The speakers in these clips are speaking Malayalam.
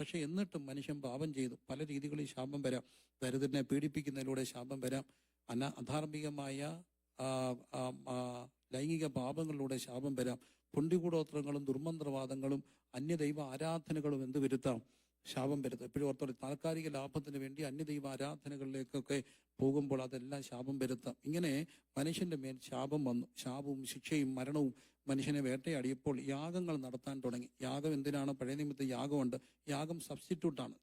പക്ഷെ എന്നിട്ടും മനുഷ്യൻ പാപം ചെയ്തു. പല രീതികളിൽ ശാപം വരാം. ദരിദ്രനെ പീഡിപ്പിക്കുന്നതിലൂടെ ശാപം വരാം. അന അധാർമികമായ ലൈംഗിക പാപങ്ങളിലൂടെ ശാപം വരാം. പുണ്ടികൂടോത്രങ്ങളും ദുർമന്ത്രവാദങ്ങളും അന്യദൈവ ആരാധനകളും എന്ത് വരുത്താം? ശാപം വരുന്നത് എപ്പോഴും ഓർത്തോടെ താൽക്കാലിക ലാഭത്തിന് വേണ്ടി അന്യദൈവ ആരാധനകളിലേക്കൊക്കെ പോകുമ്പോൾ അതെല്ലാം ശാപം വരുത്താം. ഇങ്ങനെ മനുഷ്യന്റെ മേൽ ശാപം വന്നു. ശാപവും ശിക്ഷയും മരണവും മനുഷ്യനെ വേട്ടയാടിയപ്പോൾ യാഗങ്ങൾ നടത്താൻ തുടങ്ങി. യാഗം എന്തിനാണ്? പഴയ നിമിത്തം യാഗമുണ്ട്. യാഗം സബ്സ്റ്റിറ്റ്യൂട്ടാണ്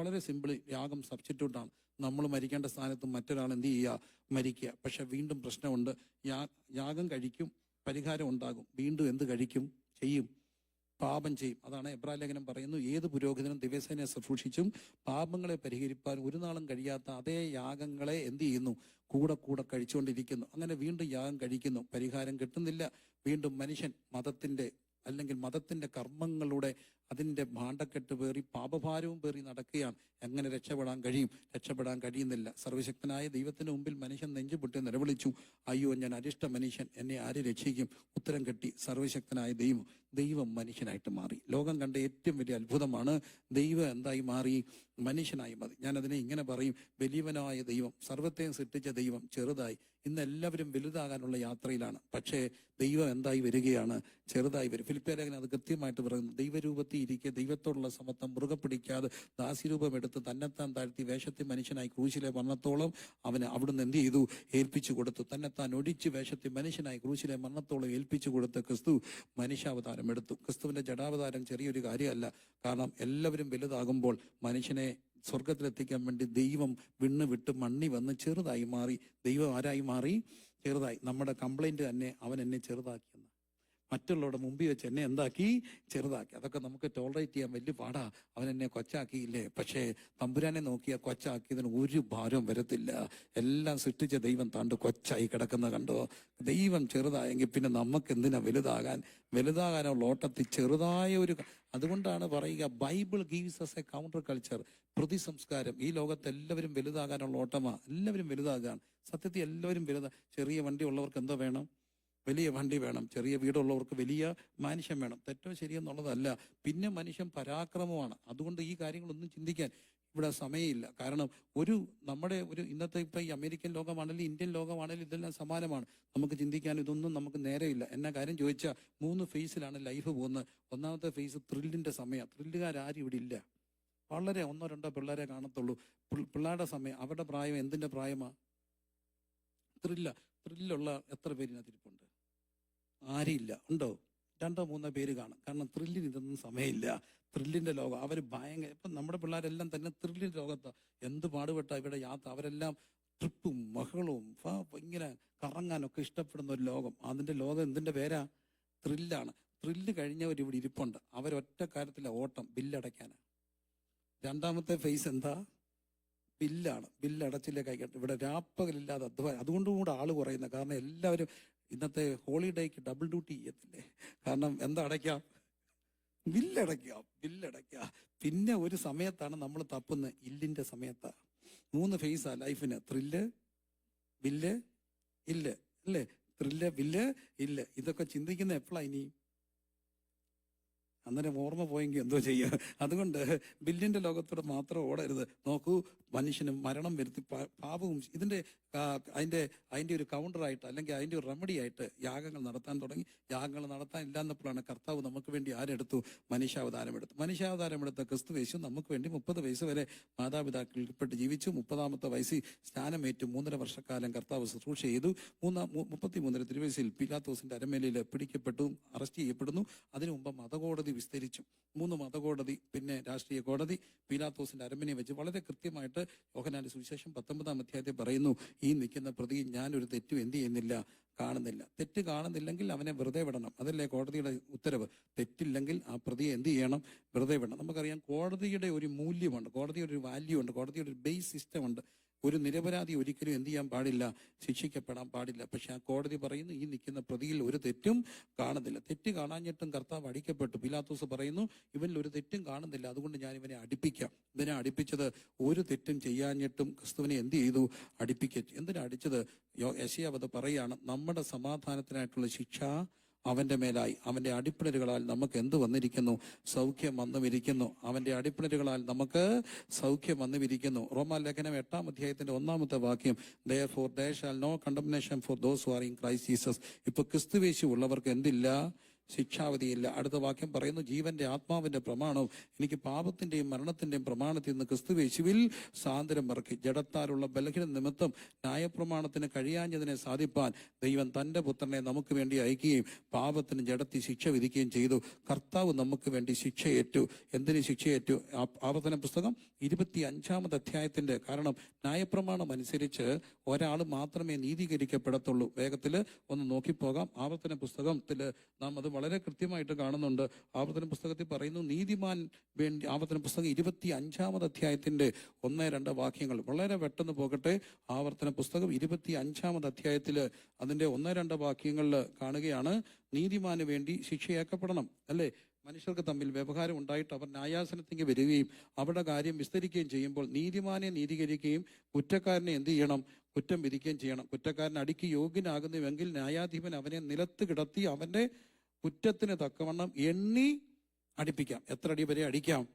വളരെ സിമ്പിൾ യാഗം സബ്സ്റ്റിറ്റ്യൂട്ടാണ് നമ്മൾ മരിക്കേണ്ട സ്ഥാനത്ത് മറ്റൊരാൾ എന്ത് ചെയ്യുക? മരിക്കുക. പക്ഷെ വീണ്ടും പ്രശ്നമുണ്ട്. യാഗം കഴിക്കും പരിഹാരം ഉണ്ടാകും. വീണ്ടും എന്ത് കഴിക്കും? ചെയ്യും. പാപം ചെയ്യും. അതാണ് എബ്രാ ലേഖനം പറയുന്നു. ഏത് പുരോഹിതനും ദിവസേനെ ശുശ്രൂഷിച്ചും പാപങ്ങളെ പരിഹരിപ്പാൻ ഒരു നാളും കഴിയാത്ത അതേ യാഗങ്ങളെ എന്ത് ചെയ്യുന്നു? കൂടെ കൂടെ കഴിച്ചുകൊണ്ടിരിക്കുന്നു. അങ്ങനെ വീണ്ടും യാഗം കഴിക്കുന്നു. പരിഹാരം കിട്ടുന്നില്ല. വീണ്ടും മനുഷ്യൻ മതത്തിന്റെ അല്ലെങ്കിൽ മതത്തിന്റെ കർമ്മങ്ങളുടെ അതിന്റെ ഭാണ്ഡക്കെട്ട് പേറി പാപഭാരവും പേറി നടക്കുകയാണ്. എങ്ങനെ രക്ഷപ്പെടാൻ കഴിയും? രക്ഷപ്പെടാൻ കഴിയുന്നില്ല. സർവശക്തനായ ദൈവത്തിന് മുമ്പിൽ മനുഷ്യൻ നെഞ്ചുപൊട്ടി നിലവിളിച്ചു. അയ്യോ ഞാൻ അരിഷ്ട മനുഷ്യൻ. എന്നെ ആര് രക്ഷിക്കും? ഉത്തരം കെട്ടി സർവശക്തനായ ദൈവം ദൈവം മനുഷ്യനായിട്ട് മാറി. ലോകം കണ്ട ഏറ്റവും വലിയ അത്ഭുതമാണ് ദൈവം എന്തായി മാറി? മനുഷ്യനായി മാറി ഞാൻ അതിനെ ഇങ്ങനെ പറയും. വലിയവനായ ദൈവം സർവത്തെയും സൃഷ്ടിച്ച ദൈവം ചെറുതായി. ഇന്ന് എല്ലാവരും വലുതാകാനുള്ള യാത്രയിലാണ്. പക്ഷേ ദൈവം എന്തായി വരികയാണ്? ചെറുതായി വരും. ഫിലിപ്പേരകൻ അത് കൃത്യമായിട്ട് പറയുന്നു. ദൈവരൂപത്തിൽ ഇരിക്കെ ദൈവത്തോടുള്ള സമത്വം മുറുകെ പിടിക്കാതെ ദാസിരൂപം എടുത്ത് തന്നെത്താൻ താഴ്ത്തി വേഷത്തെ മനുഷ്യനായി ക്രൂശിലെ മരണത്തോളം അവന് അവിടുന്ന് എന്ത് ചെയ്തു? ഏൽപ്പിച്ചു കൊടുത്തു. തന്നെത്താൻ ഒടിച്ച് വേഷത്തെ മനുഷ്യനായി ക്രൂശിലെ മരണത്തോളം ഏൽപ്പിച്ചു കൊടുത്ത് ക്രിസ്തു മനുഷ്യാവതാരം എടുത്തു. ക്രിസ്തുവിന്റെ ജടാവതാരം ചെറിയൊരു കാര്യമല്ല. കാരണം എല്ലാവരും വലുതാകുമ്പോൾ മനുഷ്യനെ സ്വർഗത്തിലെത്തിക്കാൻ വേണ്ടി ദൈവം വിണ്ണ് വിട്ട് മണ്ണി വന്ന് ചെറുതായി മാറി. ദൈവം ആരായി മാറി? ചെറുതായി. നമ്മുടെ കംപ്ലൈന്റ് തന്നെ അവൻ എന്നെ ചെറുതാക്കിയെന്ന്. മറ്റുള്ളവരുടെ മുമ്പിൽ വെച്ച് എന്നെ എന്താക്കി? ചെറുതാക്കി. അതൊക്കെ നമുക്ക് ടോളറേറ്റ് ചെയ്യാൻ വലിയ പാടാ. അവൻ എന്നെ കൊച്ചാക്കിയില്ലേ? പക്ഷേ തമ്പുരാനെ നോക്കിയ കൊച്ചാക്കിയതിന് ഒരു ഭാരവും വരത്തില്ല. എല്ലാം സൃഷ്ടിച്ച ദൈവം താണ്ട് കൊച്ചായി കിടക്കുന്ന കണ്ടോ? ദൈവം ചെറുതായെങ്കിൽ പിന്നെ നമുക്ക് എന്തിനാ വലുതാകാൻ? വലുതാകാനുള്ള ഓട്ടത്തിൽ ചെറുതായ ഒരു അതുകൊണ്ടാണ് പറയുക Bible gives us a counter culture പ്രതിസംസ്കാരം. ഈ ലോകത്ത് എല്ലാവരും വലുതാകാനുള്ള ഓട്ടമാ. എല്ലാവരും വലുതാകാൻ. സത്യത്തിൽ എല്ലാവരും വലുതാ ചെറിയ വണ്ടി ഉള്ളവർക്ക് എന്തോ വേണം? വലിയ വണ്ടി വേണം ചെറിയ വീടുള്ളവർക്ക് വലിയ മനുഷ്യൻ വേണം. തെറ്റോ ശരിയെന്നുള്ളതല്ല. പിന്നെ മനുഷ്യൻ പരാക്രമമാണ്. അതുകൊണ്ട് ഈ കാര്യങ്ങളൊന്നും ചിന്തിക്കാൻ ഇവിടെ സമയമില്ല. കാരണം ഒരു നമ്മുടെ ഒരു ഇന്നത്തെ ഇപ്പം ഈ അമേരിക്കൻ ലോകമാണെങ്കിലും ഇന്ത്യൻ ലോകമാണെങ്കിലും ഇതെല്ലാം സമാനമാണ്. നമുക്ക് ചിന്തിക്കാൻ ഇതൊന്നും നമുക്ക് നേരെയില്ല. എന്ന കാര്യം ചോദിച്ചാൽ മൂന്ന് ഫേസിലാണ് ലൈഫ് പോകുന്നത്. ഒന്നാമത്തെ ഫേസ് ത്രില്ലിന്റെ സമയം. ത്രില്ലുകാരും ഇവിടെ ഇല്ല. വളരെ ഒന്നോ രണ്ടോ പിള്ളേരെ കാണത്തുള്ളൂ. പിള്ളേരുടെ സമയം അവരുടെ പ്രായം എന്തിന്റെ പ്രായമാണ് ത്രില്ല ത്രില്ലുള്ള എത്ര പേരിനകത്തിരിപ്പുണ്ട് ആരില്ല ഉണ്ടോ? രണ്ടോ മൂന്നോ പേര് കാണും. കാരണം ത്രില്ലിന് ഇതൊന്നും സമയമില്ല. ത്രില്ലിന്റെ ലോകം. അവർ ഭയങ്കര ഇപ്പം നമ്മുടെ പിള്ളേരെല്ലാം തന്നെ ത്രില്ലിന്റെ ലോകത്താണ് എന്ത് പാടുപെട്ട ഇവിടെ യാത്ര. അവരെല്ലാം ട്രിപ്പും മഹളവും ഇങ്ങനെ കറങ്ങാനൊക്കെ ഇഷ്ടപ്പെടുന്ന ഒരു ലോകം. അതിന്റെ ലോകം എന്തിന്റെ പേരാ? ത്രില്ലാണ്. ത്രില്ല് കഴിഞ്ഞവർ ഇവിടെ ഇരിപ്പുണ്ട്. അവരൊറ്റ കാര്യത്തിലെ ഓട്ടം ബില്ലടയ്ക്കാനാണ് രണ്ടാമത്തെ ഫേസ് എന്താ? ബില്ലാണ്. ബില്ല് കൈകട്ട് ഇവിടെ രാപ്പകലില്ലാതെ അധ്വാനം അതുകൊണ്ടും കൂടെ ആൾ കുറയുന്ന. കാരണം എല്ലാവരും ഇന്നത്തെ ഹോളിഡേക്ക് ഡബിൾ ഡ്യൂട്ടി ചെയ്യത്തില്ലേ? കാരണം എന്താ അടയ്ക്കാം? ബില്ലടയ്ക്കാം ബില്ലടയ്ക്കാം. പിന്നെ ഒരു സമയത്താണ് നമ്മൾ തപ്പുന്നത്. ഇല്ലിന്റെ സമയത്താ. മൂന്ന് ഫേസാ ലൈഫിന്. ത്രില്ല് ബില്ല് ഇല്ല. അല്ലേ? ത്രില്ല് ബില്ല് ഇല്ല. ഇതൊക്കെ ചിന്തിക്കുന്ന എപ്പോഴാണ് ഇനി? അന്നേരം ഓർമ്മ പോയെങ്കിൽ എന്തോ ചെയ്യുക അതുകൊണ്ട് ബില്ലിന്റെ ലോകത്തോടെ മാത്രം ഓടരുത്. നോക്കൂ മനുഷ്യന് മരണം വരുത്തി പാപവും ഇതിന്റെ അതിന്റെ അതിന്റെ ഒരു കൗണ്ടറായിട്ട് അല്ലെങ്കിൽ അതിന്റെ ഒരു റെമഡി ആയിട്ട് യാഗങ്ങൾ നടത്താൻ തുടങ്ങി. യാഗങ്ങൾ നടത്താൻ ഇല്ലാന്നപ്പോഴാണ് കർത്താവ് നമുക്ക് വേണ്ടി ആരെടുത്തു? മനുഷ്യാവതാരം എടുത്തു. മനുഷ്യാവതാരം എടുത്ത ക്രിസ്തു യേശു നമുക്ക് വേണ്ടി മുപ്പത് വയസ്സ് വരെ മാതാപിതാക്കൾപ്പെട്ട് ജീവിച്ചു. മുപ്പതാമത്തെ വയസ്സിൽ സ്നാനമേറ്റു മൂന്നര വർഷക്കാലം കർത്താവ് ശുശ്രൂഷ ചെയ്തു. മൂന്നാം മുപ്പത്തി മൂന്നര തിരുവയസ്സിൽ പിലാത്തോസിന്റെ അരമേലയിൽ പിടിക്കപ്പെട്ടു അറസ്റ്റ് ചെയ്യപ്പെടുന്നു. അതിനു മുമ്പ് മതകോടതി വിസ്തരിച്ചു. മൂന്ന് മതകോടതി പിന്നെ രാഷ്ട്രീയ കോടതി പീലാത്തോസിന്റെ അരമനെ വെച്ച് വളരെ കൃത്യമായിട്ട് യോഹനാന്റെ സുവിശേഷം പത്തൊമ്പതാം അധ്യായത്തിൽ പറയുന്നു ഈ നിൽക്കുന്ന പ്രതി ഞാനൊരു തെറ്റും എന്ത് ചെയ്യുന്നില്ല? കാണുന്നില്ല. തെറ്റ് കാണുന്നില്ലെങ്കിൽ അവനെ വെറുതെ വിടണം. അതല്ലേ കോടതിയുടെ ഉത്തരവ്? തെറ്റില്ലെങ്കിൽ ആ പ്രതിയെ എന്ത് ചെയ്യണം? വെറുതെ വിടണം. നമുക്കറിയാം കോടതിയുടെ ഒരു മൂല്യമുണ്ട് കോടതിയുടെ ഒരു വാല്യൂ ഉണ്ട് കോടതിയുടെ ഒരു ബേസ് സിസ്റ്റം ഉണ്ട്. ഒരു നിരപരാധി ഒരിക്കലും എന്ത് ചെയ്യാൻ പാടില്ല ശിക്ഷിക്കപ്പെടാൻ പാടില്ല. പക്ഷെ ആ കോടതി പറയുന്നു ഈ നിൽക്കുന്ന പ്രതിയിൽ ഒരു തെറ്റും കാണുന്നില്ല. തെറ്റ് കാണാഞ്ഞിട്ടും കർത്താവ് അടിക്കപ്പെട്ടു. പിലാത്തോസ് പറയുന്നു ഇവനിൽ ഒരു തെറ്റും കാണുന്നില്ല. അതുകൊണ്ട് ഞാൻ ഇവനെ അടിപ്പിക്കാം. ഇതിനെ അടിപ്പിച്ചത് ഒരു തെറ്റും ചെയ്യാഞ്ഞിട്ടും ക്രിസ്തുവിനെ എന്ത് ചെയ്തു? അടിപ്പിക്ക എന്തിനാ അടിച്ചത്? യോ യശയാവത് പറയാണ് നമ്മുടെ സമാധാനത്തിനായിട്ടുള്ള ശിക്ഷ അവന്റെ മേലായി അവന്റെ അടിപ്പിണരുകളാൽ നമുക്ക് എന്ത് വന്നിരിക്കുന്നു? സൗഖ്യം വന്നുമിരിക്കുന്നു. അവന്റെ അടിപ്പിണരുകളാൽ നമുക്ക് സൗഖ്യം വന്നുമിരിക്കുന്നു. റോമാ ലേഖനം എട്ടാം അധ്യായത്തിന്റെ ഒന്നാമത്തെ വാക്യം therefore they shall no condemnation for those are in Christ Jesus ഇപ്പൊ ക്രിസ്തുവേശി ഉള്ളവർക്ക് എന്തില്ല? ശിക്ഷാവധിയില്ല. അടുത്ത വാക്യം പറയുന്നു ജീവന്റെ ആത്മാവിന്റെ പ്രമാണവും എനിക്ക് പാപത്തിന്റെയും മരണത്തിന്റെയും പ്രമാണത്തിൽ നിന്ന് ക്രിസ്തു യേശുവിൽ സാന്ദ്രം ഇറക്കി. ജഡത്താലുള്ള ബലഹീന നിമിത്തം ന്യായപ്രമാണത്തിന് കഴിയാഞ്ഞതിനെ സാധിപ്പാൻ ദൈവം തന്റെ പുത്രനെ നമുക്ക് വേണ്ടി അയക്കുകയും പാപത്തിന് ജഡത്തിൽ ശിക്ഷ വിധിക്കുകയും ചെയ്തു. കർത്താവ് നമുക്ക് വേണ്ടി ശിക്ഷയേറ്റു. എന്തിന് ശിക്ഷയേറ്റു? ആവർത്തന പുസ്തകം ഇരുപത്തി അഞ്ചാമത് അധ്യായത്തിന്റെ കാരണം ന്യായപ്രമാണം അനുസരിച്ച് ഒരാൾ മാത്രമേ നീതീകരിക്കപ്പെടത്തുള്ളൂ. വേഗത്തിൽ ഒന്ന് നോക്കിപ്പോകാം. ആവർത്തന പുസ്തകത്തിൽ നാം അത് വളരെ കൃത്യമായിട്ട് കാണുന്നുണ്ട്. ആവർത്തന പുസ്തകത്തിൽ പറയുന്നു നീതിമാൻ വേണ്ടി ആവർത്തന പുസ്തകം ഇരുപത്തി അഞ്ചാമത് അധ്യായത്തിന്റെ ഒന്ന് രണ്ട് വാക്യങ്ങൾ. വളരെ പെട്ടെന്ന് പോകട്ടെ. ആവർത്തന പുസ്തകം ഇരുപത്തി അഞ്ചാമത് അധ്യായത്തിൽ അതിന്റെ ഒന്ന് രണ്ട് വാക്യങ്ങളിൽ കാണുകയാണ് നീതിമാന് വേണ്ടി ശിക്ഷയാക്കപ്പെടണം അല്ലേ? മനുഷ്യർക്ക് തമ്മിൽ വ്യവഹാരം ഉണ്ടായിട്ട് അവർ ന്യായാസനത്തേക്ക് വരികയും അവരുടെ കാര്യം വിസ്തരിക്കുകയും ചെയ്യുമ്പോൾ നീതിമാനെ നീതീകരിക്കുകയും കുറ്റക്കാരനെ എന്ത് ചെയ്യണം? കുറ്റം വിധിക്കുകയും ചെയ്യണം. കുറ്റക്കാരൻ അടിക്ക് യോഗ്യനാകുന്നുവെങ്കിൽ ന്യായാധിപൻ അവനെ നിലത്ത് കിടത്തി അവന്റെ കുറ്റത്തിന് തക്കവണ്ണം എണ്ണി അടിപ്പിക്കാം. എത്ര അടി വരെ അടിക്കാം?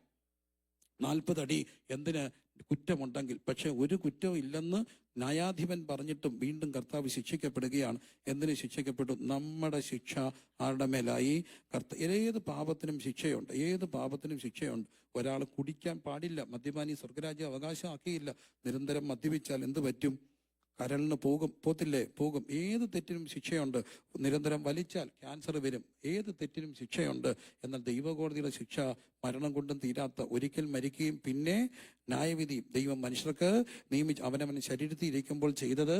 നാൽപ്പത് അടി. എന്തിന് കുറ്റമുണ്ടെങ്കിൽ. പക്ഷെ ഒരു കുറ്റവും ഇല്ലെന്ന് ന്യായാധിപൻ പറഞ്ഞിട്ടും വീണ്ടും കർത്താവ് ശിക്ഷിക്കപ്പെടുകയാണ്. എന്തിന് ശിക്ഷിക്കപ്പെട്ടു? നമ്മുടെ ശിക്ഷ ആരുടെ മേലായി? കർത്ത ഏത് പാപത്തിനും ശിക്ഷയുണ്ട്. ഏത് പാപത്തിനും ശിക്ഷയുണ്ട്. ഒരാൾ കുടിക്കാൻ പാടില്ല. മദ്യപാനി സ്വർഗരാജ്യം അവകാശമാക്കിയില്ല. നിരന്തരം മദ്യപിച്ചാൽ എന്ത് പറ്റും? കരളിന് പോകും പോത്തില്ലേ? പോകും. ഏത് തെറ്റിനും ശിക്ഷയുണ്ട്. നിരന്തരം വലിച്ചാൽ ക്യാൻസർ വരും. ഏത് തെറ്റിനും ശിക്ഷയുണ്ട്. എന്നാൽ ദൈവകോടതിയുടെ ശിക്ഷ മരണം കൊണ്ടും തീരാത്ത ഒരിക്കൽ മരിക്കുകയും പിന്നെ ന്യായവിധിയും ദൈവം മനുഷ്യർക്ക് നിയമിച്ച് അവനവൻ ശരീരത്തിൽ ഇരിക്കുമ്പോൾ ചെയ്തത്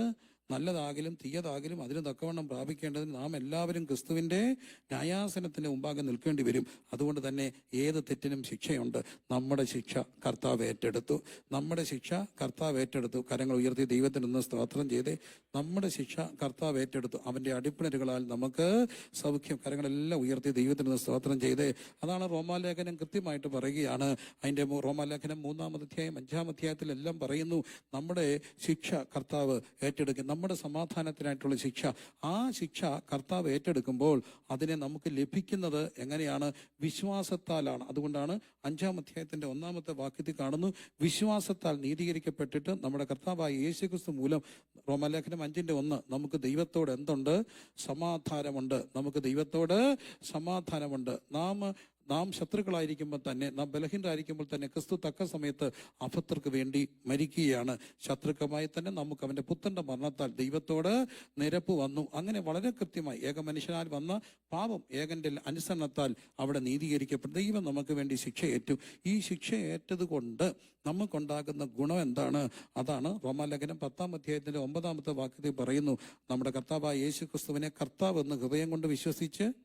നല്ലതാകിലും തീയതാകിലും അതിന് തക്കവണ്ണം പ്രാപിക്കേണ്ടതിന് നാം എല്ലാവരും ക്രിസ്തുവിന്റെ ന്യായാസനത്തിന് മുമ്പാകെ നിൽക്കേണ്ടി വരും. അതുകൊണ്ട് തന്നെ ഏത് തെറ്റിനും ശിക്ഷയുണ്ട്. നമ്മുടെ ശിക്ഷ കർത്താവ് ഏറ്റെടുത്തു. നമ്മുടെ ശിക്ഷ കർത്താവ് ഏറ്റെടുത്തു. കരങ്ങൾ ഉയർത്തി ദൈവത്തിൽ നിന്ന് സ്തോത്രം ചെയ്ത്. നമ്മുടെ ശിക്ഷ കർത്താവ് ഏറ്റെടുത്തു. അവന്റെ അടിപ്പിണരുകളാൽ നമുക്ക് സൗഖ്യം. കരങ്ങളെല്ലാം ഉയർത്തി ദൈവത്തിൽ നിന്ന് സ്തോത്രം ചെയ്ത്. അതാണ് റോമാലേഖനം കൃത്യമായിട്ട് പറയുകയാണ്. അതിന്റെ റോമാലേഖനം മൂന്നാം അധ്യായം അഞ്ചാം അധ്യായത്തിലെല്ലാം പറയുന്നു. നമ്മുടെ ശിക്ഷ കർത്താവ് ഏറ്റെടുക്കും. നമ്മുടെ സമാധാനത്തിനായിട്ടുള്ള ശിക്ഷ. ആ ശിക്ഷ കർത്താവ് ഏറ്റെടുക്കുമ്പോൾ അതിനെ നമുക്ക് ലഭിക്കുന്നത് എങ്ങനെയാണ്? വിശ്വാസത്താലാണ്. അതുകൊണ്ടാണ് അഞ്ചാം അധ്യായത്തിന്റെ ഒന്നാമത്തെ വാക്യത്തിൽ കാണുന്നു വിശ്വാസത്താൽ നീതീകരിക്കപ്പെട്ടിട്ട് നമ്മുടെ കർത്താവായ യേശുക്രിസ്തു മൂലം റോമലേഖനം അഞ്ചിന്റെ ഒന്ന് നമുക്ക് ദൈവത്തോട് എന്തുണ്ട്? സമാധാനമുണ്ട്. നമുക്ക് ദൈവത്തോട് സമാധാനമുണ്ട്. നാം നാം ശത്രുക്കളായിരിക്കുമ്പോൾ തന്നെ നാം ബലഹീനരായിരിക്കുമ്പോൾ തന്നെ ക്രിസ്തു തക്ക സമയത്ത് അഭത്തർക്ക് വേണ്ടി മരിക്കുകയാണ്. ശത്രുക്കമായി തന്നെ നമുക്ക് അവന്റെ പുത്രന്റെ മരണത്താൽ ദൈവത്തോട് നിരപ്പ് വന്നു. അങ്ങനെ വളരെ കൃത്യമായി ഏക മനുഷ്യനാൽ വന്ന പാപം ഏകന്റെ അനുസരണത്താൽ അവിടെ നീതീകരിക്കപ്പെട്ടു. ദൈവം നമുക്ക് വേണ്ടി ശിക്ഷ ഏറ്റു. ഈ ശിക്ഷ ഏറ്റത് കൊണ്ട് നമുക്കുണ്ടാകുന്ന ഗുണം എന്താണ്? അതാണ് റോമാലേഖനം പത്താം അധ്യായത്തിന്റെ ഒമ്പതാമത്തെ വാക്യത്തിൽ പറയുന്നു നമ്മുടെ കർത്താവായ യേശു ക്രിസ്തുവിനെ കർത്താവ് എന്ന് ഹൃദയം കൊണ്ട് വിശ്വസിച്ച്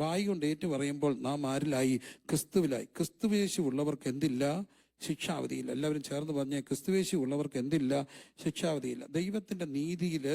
വായി കൊണ്ട് ഏറ്റു പറയുമ്പോൾ നാം ആരിലായി? ക്രിസ്തുവിലായി. ക്രിസ്തുവേശു ഉള്ളവർക്ക് എന്തില്ല? ശിക്ഷാവധിയില്ല. എല്ലാവരും ചേർന്ന് പറഞ്ഞ ക്രിസ്തുവേശു ഉള്ളവർക്ക് എന്തില്ല? ശിക്ഷാവധിയില്ല. ദൈവത്തിന്റെ നീതിയിൽ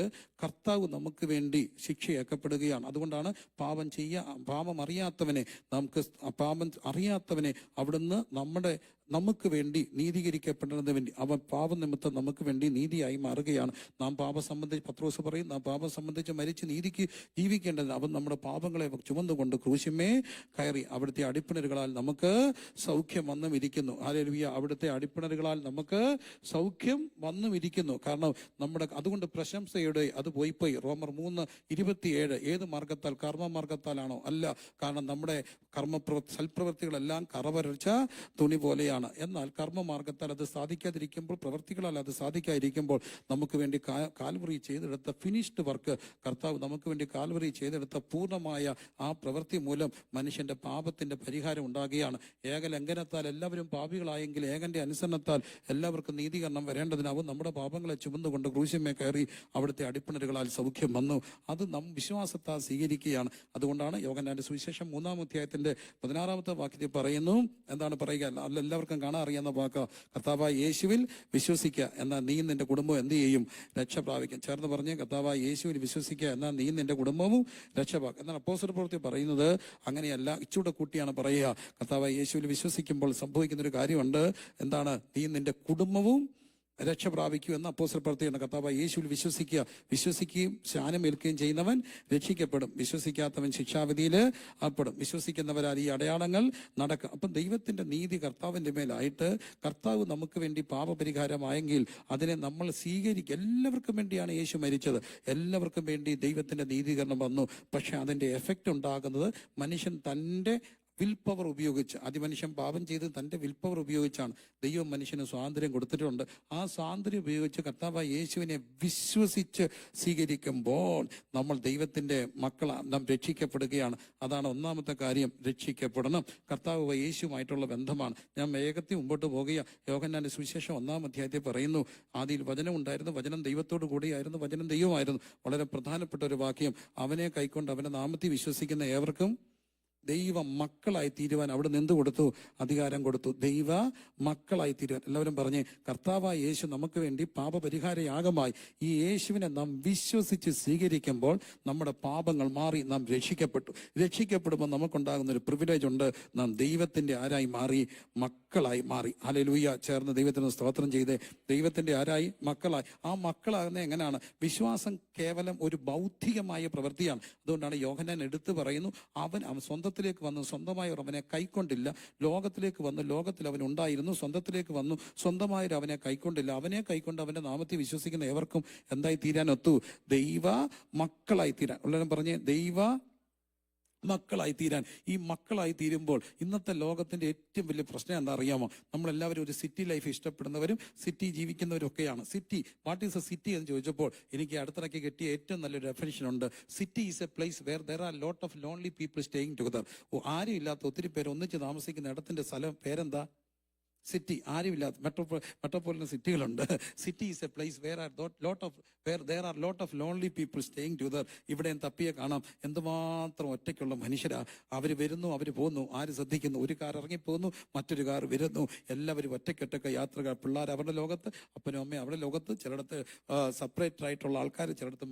കർത്താവ് നമുക്ക് വേണ്ടി ശിക്ഷയാക്കപ്പെടുകയാണ് അതുകൊണ്ടാണ് പാപം ചെയ്യാ പാപം അറിയാത്തവനെ നമുക്ക് പാപം അറിയാത്തവനെ അവിടുന്ന് നമ്മുടെ നമുക്ക് വേണ്ടി നീതീകരിക്കപ്പെടുന്നതിന് വേണ്ടി അവൻ പാപം നിമിത്തം നമുക്ക് വേണ്ടി നീതിയായി മാറുകയാണ്. നാം പാപം സംബന്ധിച്ച് പത്രോസ് പറയും നാം പാപം സംബന്ധിച്ച് മരിച്ച് നീതിക്ക് ജീവിക്കേണ്ടത് അവൻ നമ്മുടെ പാപങ്ങളെ ചുമന്നുകൊണ്ട് ക്രൂശിമേ കയറി. അവിടുത്തെ അടിപ്പിണരുകളാൽ നമുക്ക് സൗഖ്യം വന്നും ഇരിക്കുന്നു ആരരുവിയ അവിടുത്തെ അടിപ്പിണരുകളാൽ നമുക്ക് സൗഖ്യം വന്നും ഇരിക്കുന്നു കാരണം നമ്മുടെ അതുകൊണ്ട് പ്രശംസയുടെ അത് പോയി പോയി റോമർ മൂന്ന് ഇരുപത്തിയേഴ്. ഏത് മാർഗത്താൽ? കർമ്മ മാർഗത്താലാണോ? അല്ല. കാരണം നമ്മുടെ കർമ്മപ്രവ സൽപ്രവൃത്തികളെല്ലാം കറവരച്ച തുണി പോലെയാണ്. എന്നാൽ കർമ്മമാർഗത്താൽ അത് സാധിക്കാതിരിക്കുമ്പോൾ പ്രവർത്തികളാൽ അത് സാധിക്കാതിരിക്കുമ്പോൾ നമുക്ക് വേണ്ടി കാൽവറി ചെയ്തെടുത്ത ഫിനിഷ്ഡ് വർക്ക് കർത്താവ് നമുക്ക് വേണ്ടി കാൽവറി ചെയ്തെടുത്ത പൂർണമായ ആ പ്രവൃത്തി മൂലം മനുഷ്യന്റെ പാപത്തിന്റെ പരിഹാരം ഉണ്ടാകുകയാണ്. ഏക ലംഘനത്താൽ എല്ലാവരും പാപികളായെങ്കിൽ ഏകന്റെ അനുസരണത്താൽ എല്ലാവർക്കും നീതീകരണം വരേണ്ടതിനാവും. നമ്മുടെ പാപങ്ങളെ ചുമന്നുകൊണ്ട് ക്രൂശമേ കയറി അവിടുത്തെ അടിപ്പിണരുകളാൽ സൗഖ്യം വന്നു. അത് നാം വിശ്വാസത്താൽ സ്വീകരിക്കുകയാണ്. അതുകൊണ്ടാണ് യോഗനാന്റെ സുവിശേഷം മൂന്നാം അധ്യായത്തിന്റെ പതിനാറാമത്തെ വാക്യത്തിൽ പറയുന്നു. എന്താണ് പറയുക? അല്ല എല്ലാവർക്കും കാണാൻ അറിയാവുന്ന വാക്ക് കർത്താവ് യേശുവിൽ വിശ്വസിക്കുക എന്നാൽ നീ നിന്റെ കുടുംബവും എന്ത് ചെയ്യും? രക്ഷ പ്രാപിക്കും. ചേർന്ന് പറഞ്ഞ് കർത്താവ് യേശുവിൽ വിശ്വസിക്കുക എന്നാൽ നീ നിന്റെ കുടുംബവും രക്ഷ പ്രാപിക്കും. എന്നാൽ അപ്പോസ്റ്റർ പ്രവൃത്തി പറയുന്നത് അങ്ങനെയല്ല. ഇച്ചൂടെ കൂട്ടിയാണ് പറയുക. കർത്താവ് യേശുവിൽ വിശ്വസിക്കുമ്പോൾ സംഭവിക്കുന്ന ഒരു കാര്യമുണ്ട്. എന്താണ്? നീ നിന്റെ കുടുംബവും രക്ഷ പ്രാപിക്കൂ എന്ന് അപ്പോസ്റ്റൽ പ്രവർത്തിക്കുന്ന കർത്താവ് യേശുവിൽ വിശ്വസിക്കുക. വിശ്വസിക്കുകയും സ്നാനം ഏൽക്കുകയും ചെയ്യുന്നവൻ രക്ഷിക്കപ്പെടും. വിശ്വസിക്കാത്തവൻ ശിക്ഷാവിധിയിൽ അപ്പെടും വിശ്വസിക്കുന്നവരാൽ ഈ അടയാളങ്ങൾ നടക്കും. അപ്പം ദൈവത്തിന്റെ നീതി കർത്താവിന്റെ മേലായിട്ട് കർത്താവ് നമുക്ക് വേണ്ടി പാപപരിഹാരമായെങ്കിൽ അതിനെ നമ്മൾ സ്വീകരിക്കുക എല്ലാവർക്കും വേണ്ടിയാണ് യേശു മരിച്ചത്. എല്ലാവർക്കും വേണ്ടി ദൈവത്തിന്റെ നീതീകരണം വന്നു. പക്ഷേ അതിന്റെ എഫക്റ്റ് ഉണ്ടാകുന്നത് മനുഷ്യൻ തന്റെ വിൽ പവർ ഉപയോഗിച്ച് അതിമനുഷ്യൻ പാപം ചെയ്ത് തന്റെ വിൽ പവർ ഉപയോഗിച്ചാണ് ദൈവം മനുഷ്യന് സ്വാതന്ത്ര്യം കൊടുത്തിട്ടുണ്ട്. ആ സ്വാതന്ത്ര്യം ഉപയോഗിച്ച് കർത്താവ് യേശുവിനെ വിശ്വസിച്ച് സ്വീകരിക്കുമ്പോൾ നമ്മൾ ദൈവത്തിന്റെ മക്കൾ നാം രക്ഷിക്കപ്പെടുകയാണ്. അതാണ് ഒന്നാമത്തെ കാര്യം രക്ഷിക്കപ്പെടണം. കർത്താവ് യേശുവുമായിട്ടുള്ള ബന്ധമാണ്. ഞാൻ വേഗത്തിൽ മുമ്പോട്ട് പോകുക യോഗന്നാന്റെ സുവിശേഷം ഒന്നാം അധ്യായത്തിൽ പറയുന്നു ആദിയിൽ വചനം ഉണ്ടായിരുന്നു വചനം ദൈവത്തോടു കൂടിയായിരുന്നു വചനം ദൈവമായിരുന്നു. വളരെ പ്രധാനപ്പെട്ട ഒരു വാക്യം. അവനെ കൈക്കൊണ്ട് അവന്റെ നാമത്തിൽ വിശ്വസിക്കുന്ന ഏവർക്കും ദൈവ മക്കളായി തീരുവാൻ അവിടെ നിന്ന് കൊടുത്തു? അധികാരം കൊടുത്തു. ദൈവ മക്കളായി തീരുവാൻ. എല്ലാവരും പറഞ്ഞ് കർത്താവായ യേശു നമുക്ക് വേണ്ടി പാപപരിഹാര യാഗമായി ഈ യേശുവിനെ നാം വിശ്വസിച്ച് സ്വീകരിക്കുമ്പോൾ നമ്മുടെ പാപങ്ങൾ മാറി നാം രക്ഷിക്കപ്പെട്ടു. രക്ഷിക്കപ്പെടുമ്പോൾ നമുക്കുണ്ടാകുന്ന ഒരു പ്രിവിലേജ് ഉണ്ട്. നാം ദൈവത്തിന്റെ ആരായി മാറി മക്കളായി മാറി. ഹല്ലേലൂയ. ചേർന്ന് ദൈവത്തിന് സ്തോത്രം ചെയ്ത്. ദൈവത്തിന്റെ ആരായി? മക്കളായി. ആ മക്കളാകുന്ന എങ്ങനെയാണ്? വിശ്വാസം കേവലം ഒരു ബൗദ്ധികമായ പ്രവൃത്തിയാണ്. അതുകൊണ്ടാണ് യോഹനാൻ എടുത്തു പറയുന്നു അവൻ അവൻ സ്വന്തത്തിലേക്ക് വന്നു. സ്വന്തമായവർ അവനെ കൈക്കൊണ്ടില്ല. ലോകത്തിലേക്ക് വന്നു. ലോകത്തിൽ അവൻ ഉണ്ടായിരുന്നു. സ്വന്തത്തിലേക്ക് വന്നു. സ്വന്തമായവർ അവനെ കൈക്കൊണ്ടില്ല. അവനെ കൈക്കൊണ്ട് അവന്റെ നാമത്തിൽ വിശ്വസിക്കുന്ന ഏവർക്കും എന്തായി തീരാനൊത്തു ദൈവ മക്കളായി തീരാൻ. ഉള്ളവരും പറഞ്ഞേ ദൈവ മക്കളായി തീരാൻ ഈ മക്കളായി തീരുമ്പോൾ ഇന്നത്തെ ലോകത്തിന്റെ ഏറ്റവും വലിയ പ്രശ്നം എന്താ അറിയാമോ നമ്മളെല്ലാവരും ഒരു സിറ്റി ലൈഫ് ഇഷ്ടപ്പെടുന്നവരും സിറ്റി ജീവിക്കുന്നവരും ഒക്കെയാണ് city what is a city എന്ന് ചോദിച്ചപ്പോൾ എനിക്ക് അടുത്തിടയ്ക്ക് കിട്ടിയ ഏറ്റവും നല്ലൊരു ഡെഫിനിഷൻ ഉണ്ട്. City is a place where there are lot of lonely people staying together ആരും ഇല്ലാത്ത ഒത്തിരി പേര് ഒന്നിച്ച് താമസിക്കുന്ന ഇടത്തിന്റെ സ്ഥലം പേരെന്താ? സിറ്റി ആരുമില്ലാത്ത metro metropolitan സിറ്റികളുണ്ട് city is a place where are lot of where there are lot of lonely people staying together ഇവിടെ തപ്പിയെ കാണാം. എന്തുമാത്രം ഒറ്റയ്ക്കുള്ള മനുഷ്യരാ. അവർ വരുന്നു അവർ പോകുന്നു ആര് ശ്രദ്ധിക്കുന്നു? ഒരു കാർ ഇറങ്ങിപ്പോകുന്നു മറ്റൊരു കാർ വരുന്നു. എല്ലാവരും ഒറ്റയ്ക്കൊറ്റൊക്കെ യാത്രകൾ. പിള്ളേർ അവരുടെ ലോകത്ത് അപ്പനും അമ്മയും അവരുടെ ലോകത്ത്. ചിലയിടത്ത് സെപ്പറേറ്റ് ആയിട്ടുള്ള ആൾക്കാർ ചിലയിടത്ത്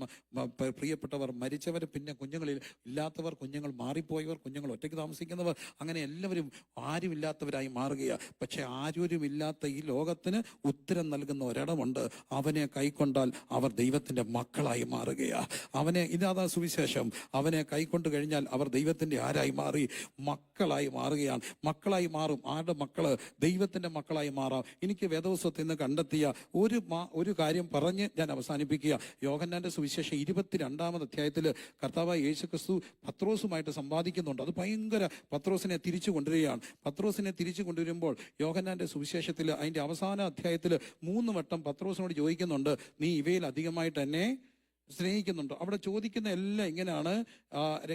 പ്രിയപ്പെട്ടവർ മരിച്ചവർ പിന്നെ കുഞ്ഞുങ്ങളിൽ ഇല്ലാത്തവർ കുഞ്ഞുങ്ങൾ മാറിപ്പോയവർ കുഞ്ഞുങ്ങൾ ഒറ്റയ്ക്ക് താമസിക്കുന്നവർ. അങ്ങനെ എല്ലാവരും ആരുമില്ലാത്തവരായി മാറുകയാണ് പക്ഷെ ആരുമില്ലാത്ത ഈ ലോകത്തിന് ഉത്തരം നൽകുന്ന ഒരിടമുണ്ട്. അവനെ കൈക്കൊണ്ടാൽ അവർ ദൈവത്തിന്റെ മക്കളായി മാറുകയാ. അവനെ ഇതാതാ സുവിശേഷം. അവനെ കൈക്കൊണ്ട് കഴിഞ്ഞാൽ അവർ ദൈവത്തിന്റെ ആരായി മാറി മക്കളായി മാറുകയാണ്. മക്കളായി മാറും. ആരുടെ മക്കൾ? ദൈവത്തിന്റെ മക്കളായി മാറാം. എനിക്ക് വേദവസ്വത്തിൽ നിന്ന് കണ്ടെത്തിയ ഒരു ഒരു കാര്യം പറഞ്ഞ് ഞാൻ അവസാനിപ്പിക്കുക. യോഹന്നാന്റെ സുവിശേഷം ഇരുപത്തിരണ്ടാമത് അധ്യായത്തിൽ കർത്താവായ യേശുക്രിസ്തു പത്രോസുമായിട്ട് സംവാദിക്കുന്നുണ്ട്. അത് ഭയങ്കര പത്രോസിനെ തിരിച്ചു കൊണ്ടുവരികയാണ്. പത്രോസിനെ തിരിച്ചു കൊണ്ടുവരുമ്പോൾ യോഹന്നാന്റെ സുവിശേഷത്തിൽ അതിന്റെ അവസാന അധ്യായത്തിൽ മൂന്ന് വട്ടം പത്രോസിനോട് ചോദിക്കുന്നുണ്ട് നീ ഇവയിൽ അധികമായിട്ട് തന്നെ സ്നേഹിക്കുന്നുണ്ടോ? അവിടെ ചോദിക്കുന്ന എല്ലാം ഇങ്ങനെയാണ്.